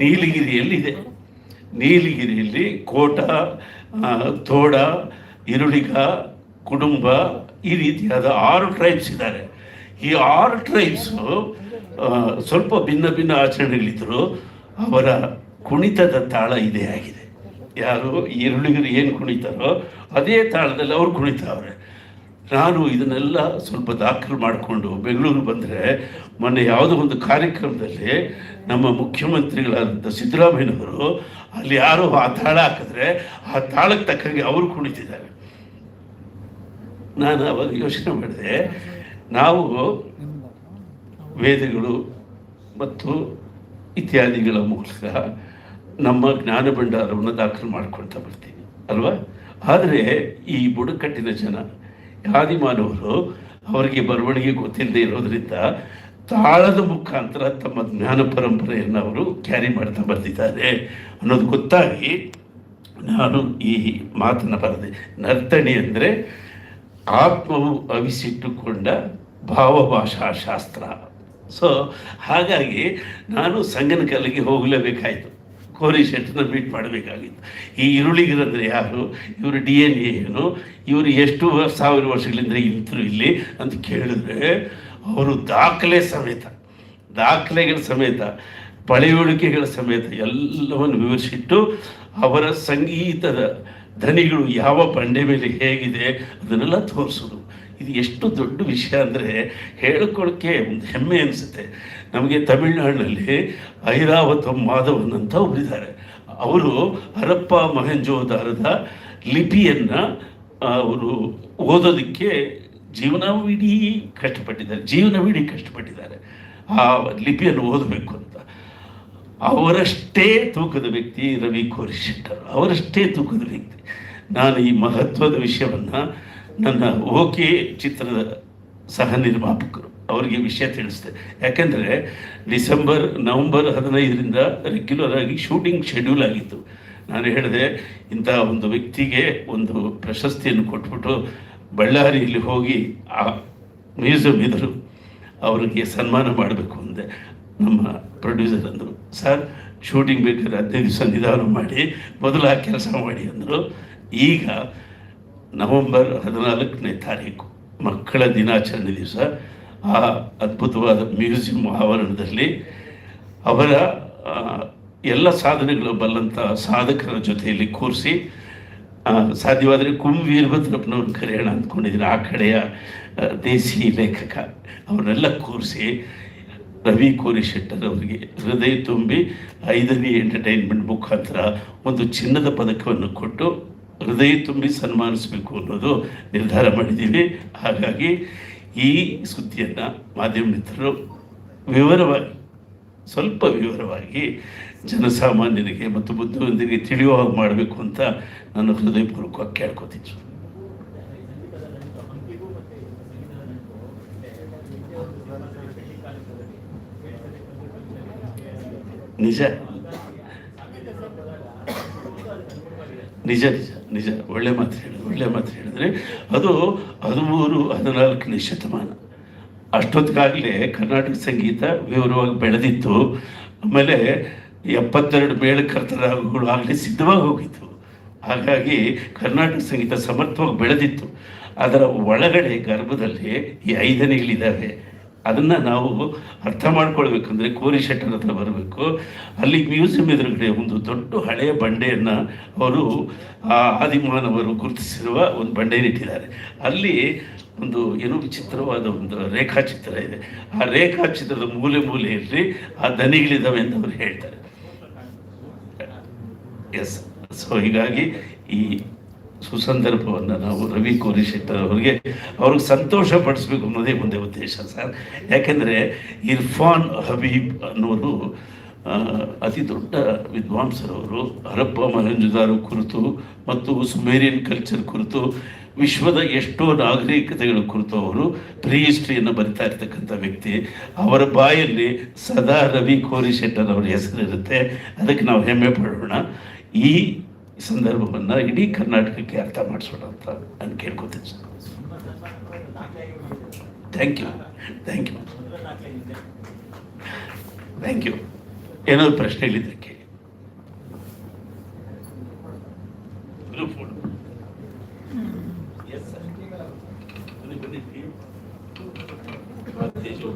ನೀಲಗಿರಿಯಲ್ಲಿದೆ. ನೀಲಗಿರಿಯಲ್ಲಿ ಕೋಟ ತೋಡ ಈರುಳಿಗ ಕುಟುಂಬ ಈ ರೀತಿಯಾದ ಆರು ಟ್ರೈಬ್ಸ್ ಇದ್ದಾರೆ. ಈ ಆರು ಟ್ರೈಬ್ಸು ಸ್ವಲ್ಪ ಭಿನ್ನ ಭಿನ್ನ ಆಚರಣೆಗಳಿದ್ದರೂ ಅವರ ಕುಣಿತದ ತಾಳ ಇದೇ ಆಗಿದೆ. ಯಾರು ಈರುಳ್ಳಿಗರು ಏನು ಕುಣಿತಾರೋ ಅದೇ ತಾಳದಲ್ಲಿ ಅವರು ಕುಣಿತಾವ್ರೆ. ನಾನು ಇದನ್ನೆಲ್ಲ ಸ್ವಲ್ಪ ದಾಖಲು ಮಾಡಿಕೊಂಡು ಬೆಂಗಳೂರು ಬಂದರೆ ಮೊನ್ನೆ ಯಾವುದೋ ಒಂದು ಕಾರ್ಯಕ್ರಮದಲ್ಲಿ ನಮ್ಮ ಮುಖ್ಯಮಂತ್ರಿಗಳಾದಂಥ ಸಿದ್ದರಾಮಯ್ಯನವರು ಅಲ್ಲಿ ಯಾರೋ ಆ ತಾಳ ಹಾಕಿದ್ರೆ ಆ ತಾಳಕ್ಕೆ ತಕ್ಕಂಗೆ ಅವರು ಕುಣಿತಿದ್ದಾರೆ. ನಾನು ಅವಾಗ ಯೋಚನೆ ಮಾಡಿದೆ, ನಾವು ವೇದಗಳು ಮತ್ತು ಇತ್ಯಾದಿಗಳ ಮೂಲಕ ನಮ್ಮ ಜ್ಞಾನ ಭಂಡಾರವನ್ನು ದಾಖಲು ಮಾಡ್ಕೊಳ್ತಾ ಬರ್ತೀವಿ, ಅಲ್ವಾ? ಆದರೆ ಈ ಬುಡಕಟ್ಟಿನ ಜನ, ಆದಿಮಾನವರು ಅವರಿಗೆ ಬರವಣಿಗೆ ಗೊತ್ತಿಲ್ಲದೆ ಇರೋದ್ರಿಂದ ತಾಳದ ಮುಖಾಂತರ ತಮ್ಮ ಜ್ಞಾನ ಪರಂಪರೆಯನ್ನು ಅವರು ಕ್ಯಾರಿ ಮಾಡ್ತಾ ಬರ್ತಿದ್ದಾರೆ ಅನ್ನೋದು ಗೊತ್ತಾಗಿ ನಾನು ಈ ಮಾತನ್ನು ಬರೆದೆ. ನರ್ತಣಿ ಅಂದರೆ ಆತ್ಮವು ಅವಿಸಿಟ್ಟುಕೊಂಡ ಭಾವಭಾಷಾ ಶಾಸ್ತ್ರ ಸೊ ಹಾಗಾಗಿ ನಾನು ಸಂಗನಕಲ್ಲಿಗೆ ಹೋಗಲೇಬೇಕಾಯಿತು. ಕೋರಿ ಶೆಟ್ಟನ ಮೀಟ್ ಮಾಡಬೇಕಾಗಿತ್ತು. ಈ ಈರುಳ್ಳಿಗರಂದ್ರೆ ಯಾರು? ಇವರು ಡಿ ಎನ್ ಎ ಏನು? ಇವರು ಎಷ್ಟು ಸಾವಿರ ವರ್ಷಗಳಿಂದ ಇಂತರು ಇಲ್ಲಿ ಅಂತ ಕೇಳಿದ್ರೆ, ಅವರು ದಾಖಲೆ ಸಮೇತ, ದಾಖಲೆಗಳ ಸಮೇತ, ಪಳೆಯುಳಿಕೆಗಳ ಸಮೇತ ಎಲ್ಲವನ್ನು ವಿವರಿಸಿಟ್ಟು ಅವರ ಸಂಗೀತದ ಧ್ವನಿಗಳು ಯಾವ ಬಂಡೆ ಮೇಲೆ ಹೇಗಿದೆ ಅದನ್ನೆಲ್ಲ ತೋರಿಸೋದು. ಇದು ಎಷ್ಟು ದೊಡ್ಡ ವಿಷಯ ಅಂದರೆ ಹೇಳ್ಕೊಳ್ಳೋಕ್ಕೆ ಒಂದು ಹೆಮ್ಮೆ ಅನಿಸುತ್ತೆ. ನಮಗೆ ತಮಿಳುನಾಡಿನಲ್ಲಿ ಐರಾವತ ಮಾಧವನ್ ಅಂತ ಒಬ್ಬರಿದ್ದಾರೆ ಅವರು ಹರಪ್ಪ ಮಹಂಜೋದಾರದ ಲಿಪಿಯನ್ನು ಅವರು ಓದೋದಕ್ಕೆ ಜೀವನವಿಡೀ ಕಷ್ಟಪಟ್ಟಿದ್ದಾರೆ. ಜೀವನವಿಡೀ ಕಷ್ಟಪಟ್ಟಿದ್ದಾರೆ. ಆ ಲಿಪಿಯನ್ನು ಓದಬೇಕು ಅಂತ. ಅವರಷ್ಟೇ ತೂಕದ ವ್ಯಕ್ತಿ ರವಿ ಕೋರಿಶೆಟ್ಟರು ಅವರಷ್ಟೇ ತೂಕದ ವ್ಯಕ್ತಿ. ನಾನು ಈ ಮಹತ್ವದ ವಿಷಯವನ್ನು ನನ್ನ ಓಕೆ ಚಿತ್ರದ ಸಹ ನಿರ್ಮಾಪಕರು ಅವರಿಗೆ ವಿಷಯ ತಿಳಿಸಿದೆ ಯಾಕೆಂದರೆ ಡಿಸೆಂಬರ್, ನವಂಬರ್ ಹದಿನೈದರಿಂದ ರೆಗ್ಯುಲರ್ ಆಗಿ ಶೂಟಿಂಗ್ ಶೆಡ್ಯೂಲ್ ಆಗಿತ್ತು. ನಾನು ಹೇಳಿದೆ, ಇಂಥ ಒಂದು ವ್ಯಕ್ತಿಗೆ ಒಂದು ಪ್ರಶಸ್ತಿಯನ್ನು ಕೊಟ್ಬಿಟ್ಟು ಬಳ್ಳಾರಿಯಲ್ಲಿ ಹೋಗಿ ಆ ಮ್ಯೂಸಿಯಂ ಇದ್ದರು. ಅವರಿಗೆ ಸನ್ಮಾನ ಮಾಡಬೇಕು ಅಂದೆ. ನಮ್ಮ ಪ್ರೊಡ್ಯೂಸರ್ ಅಂದರು. ಸರ್ ಶೂಟಿಂಗ್ ಬೇಕಾದ್ರೆ ಹದಿನೈದು ದಿವಸ ನಿಧಾನ ಮಾಡಿ, ಮೊದಲು ಆ ಕೆಲಸ ಮಾಡಿ ಅಂದರು. ಈಗ ನವೆಂಬರ್ ಹದಿನಾಲ್ಕನೇ ತಾರೀಕು, ಮಕ್ಕಳ ದಿನಾಚರಣೆ ದಿವಸ, ಆ ಅದ್ಭುತವಾದ ಮ್ಯೂಸಿಯಂ ಆವರಣದಲ್ಲಿ ಅವರ ಎಲ್ಲ ಸಾಧನೆಗಳು ಬಲ್ಲಂಥ ಸಾಧಕರ ಜೊತೆಯಲ್ಲಿ ಕೂರಿಸಿ ಸಾಧ್ಯವಾದರೆ ಕುಂ ವೀರಭದ್ರಪ್ಪನವ್ರನ್ನ ಕರೆಯೋಣ ಅಂದ್ಕೊಂಡಿದ್ದೀನಿ. ಆ ಕಡೆಯ ದೇಸಿ ಲೇಖಕ ಅವರೆಲ್ಲ ಕೂರಿಸಿ ರವಿ ಕೋರಿ ಶೆಟ್ಟರ್ ಅವರಿಗೆ ಹೃದಯ ತುಂಬಿ ಐದನೇ ಎಂಟರ್ಟೈನ್ಮೆಂಟ್ ಮುಖಾಂತರ ಒಂದು ಚಿನ್ನದ ಪದಕವನ್ನು ಕೊಟ್ಟು ಹೃದಯ ತುಂಬಿ ಸನ್ಮಾನಿಸಬೇಕು ಅನ್ನೋದು ನಿರ್ಧಾರ ಮಾಡಿದ್ದೀವಿ. ಹಾಗಾಗಿ ಈ ಸುದ್ದಿಯನ್ನು ಮಾಧ್ಯಮ ಮಿತ್ರರು ವಿವರವಾಗಿ, ಸ್ವಲ್ಪ ವಿವರವಾಗಿ ಜನಸಾಮಾನ್ಯರಿಗೆ ಮತ್ತು ಬುದ್ಧಿವಂತರಿಗೆ ತಿಳಿಯುವ ಮಾಡಬೇಕು ಅಂತ ನಾನು ಹೃದಯಪೂರ್ವಕವಾಗಿ ಕೇಳ್ಕೊತೀನಿ ನಿಜ. ನಿಜ ನಿಜ ನಿಜ. ಒಳ್ಳೆ ಮಾತು ಹೇಳಿದ್ರು, ಒಳ್ಳೆ ಮಾತು ಹೇಳಿದ್ರೆ. ಅದು ಹದಿಮೂರು, ಹದಿನಾಲ್ಕನೇ ಶತಮಾನ. ಅಷ್ಟೊತ್ತಿಗಾಗಲೇ ಕರ್ನಾಟಕ ಸಂಗೀತ ವಿವರವಾಗಿ ಬೆಳೆದಿತ್ತು. ಆಮೇಲೆ ಎಪ್ಪತ್ತೆರಡು ಮೇಳಕರ್ತರಾಗಗಳು ಆಗಲೇ ಸಿದ್ಧವಾಗಿ ಹೋಗಿತ್ತು. ಹಾಗಾಗಿ ಕರ್ನಾಟಕ ಸಂಗೀತ ಸಮರ್ಥವಾಗಿ ಬೆಳೆದಿತ್ತು. ಅದರ ಒಳಗಡೆ ಗರ್ಭದಲ್ಲಿ ಈ ಐದನೆಗಳಿದ್ದಾವೆ ಅದನ್ನು ನಾವು ಅರ್ಥ ಮಾಡ್ಕೊಳ್ಬೇಕಂದ್ರೆ ಕೋರಿ ಶೆಟ್ಟರ್ ಹತ್ರ ಬರಬೇಕು. ಅಲ್ಲಿ ಮ್ಯೂಸಿಯಂ ಎದುರುಗಡೆ ಒಂದು ದೊಡ್ಡ ಹಳೆಯ ಬಂಡೆಯನ್ನು ಅವರು, ಆ ಆದಿಮಾನವರು ಗುರುತಿಸಿರುವ ಒಂದು ಬಂಡೆಯನ್ನಿಟ್ಟಿದ್ದಾರೆ ಅಲ್ಲಿ ಒಂದು ಏನು ವಿಚಿತ್ರವಾದ ಒಂದು ರೇಖಾಚಿತ್ರ ಇದೆ. ಆ ರೇಖಾಚಿತ್ರದ ಮೂಲೆ ಮೂಲೆಯಲ್ಲಿ ಆ ದನಿಗಳಿದ್ದಾವೆ ಅಂತ ಅವರು ಹೇಳ್ತಾರೆ. ಎಸ್ ಸೊ ಹೀಗಾಗಿ ಈ ಸುಸಂದರ್ಭವನ್ನು ನಾವು ರವಿ ಕೋರಿ ಶೆಟ್ಟರ್ ಅವರಿಗೆ ಅವ್ರಿಗೆ ಸಂತೋಷ ಪಡಿಸ್ಬೇಕು ಅನ್ನೋದೇ ಒಂದೇ ಉದ್ದೇಶ ಸರ್. ಯಾಕೆಂದರೆ ಇರ್ಫಾನ್ ಹಬೀಬ್ ಅನ್ನೋರು ಅತಿ ದೊಡ್ಡ ವಿದ್ವಾಂಸರವರು ಹರಪ್ಪ ಮಹಂಜುದಾರು ಕುರಿತು ಮತ್ತು ಸುಮೇರಿಯನ್ ಕಲ್ಚರ್ ಕುರಿತು, ವಿಶ್ವದ ಎಷ್ಟೋ ನಾಗರಿಕತೆಗಳ ಕುರಿತು ಅವರು ಪ್ರೀ ಹಿಸ್ಟ್ರಿಯನ್ನು ಬರಿತಾ ಇರ್ತಕ್ಕಂಥ ವ್ಯಕ್ತಿ. ಅವರ ಬಾಯಲ್ಲಿ ಸದಾ ರವಿ ಕೋರಿ ಶೆಟ್ಟರ್ ಅವರ ಹೆಸರಿರುತ್ತೆ. ಅದಕ್ಕೆ ನಾವು ಹೆಮ್ಮೆ ಪಡೋಣ. ಈ ಸಂದರ್ಭವನ್ನು ಇಡೀ ಕರ್ನಾಟಕಕ್ಕೆ ಅರ್ಥ ಮಾಡಿಸೋಣ ಅಂತ ನಾನು ಕೇಳ್ಕೊತೀನಿ sir. Thank you thank you thank you ಏನಾದ್ರು ಬನ್ನಿ ತೇಜು.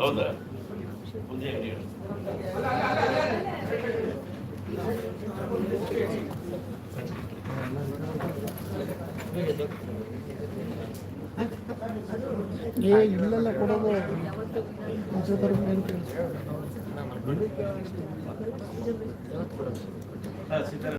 ಹೌದಾ? ಮುಂದೆ ಹೇಳಿ. ಏ ಇಲ್ಲೆಲ್ಲ ಕೊಡೋದು.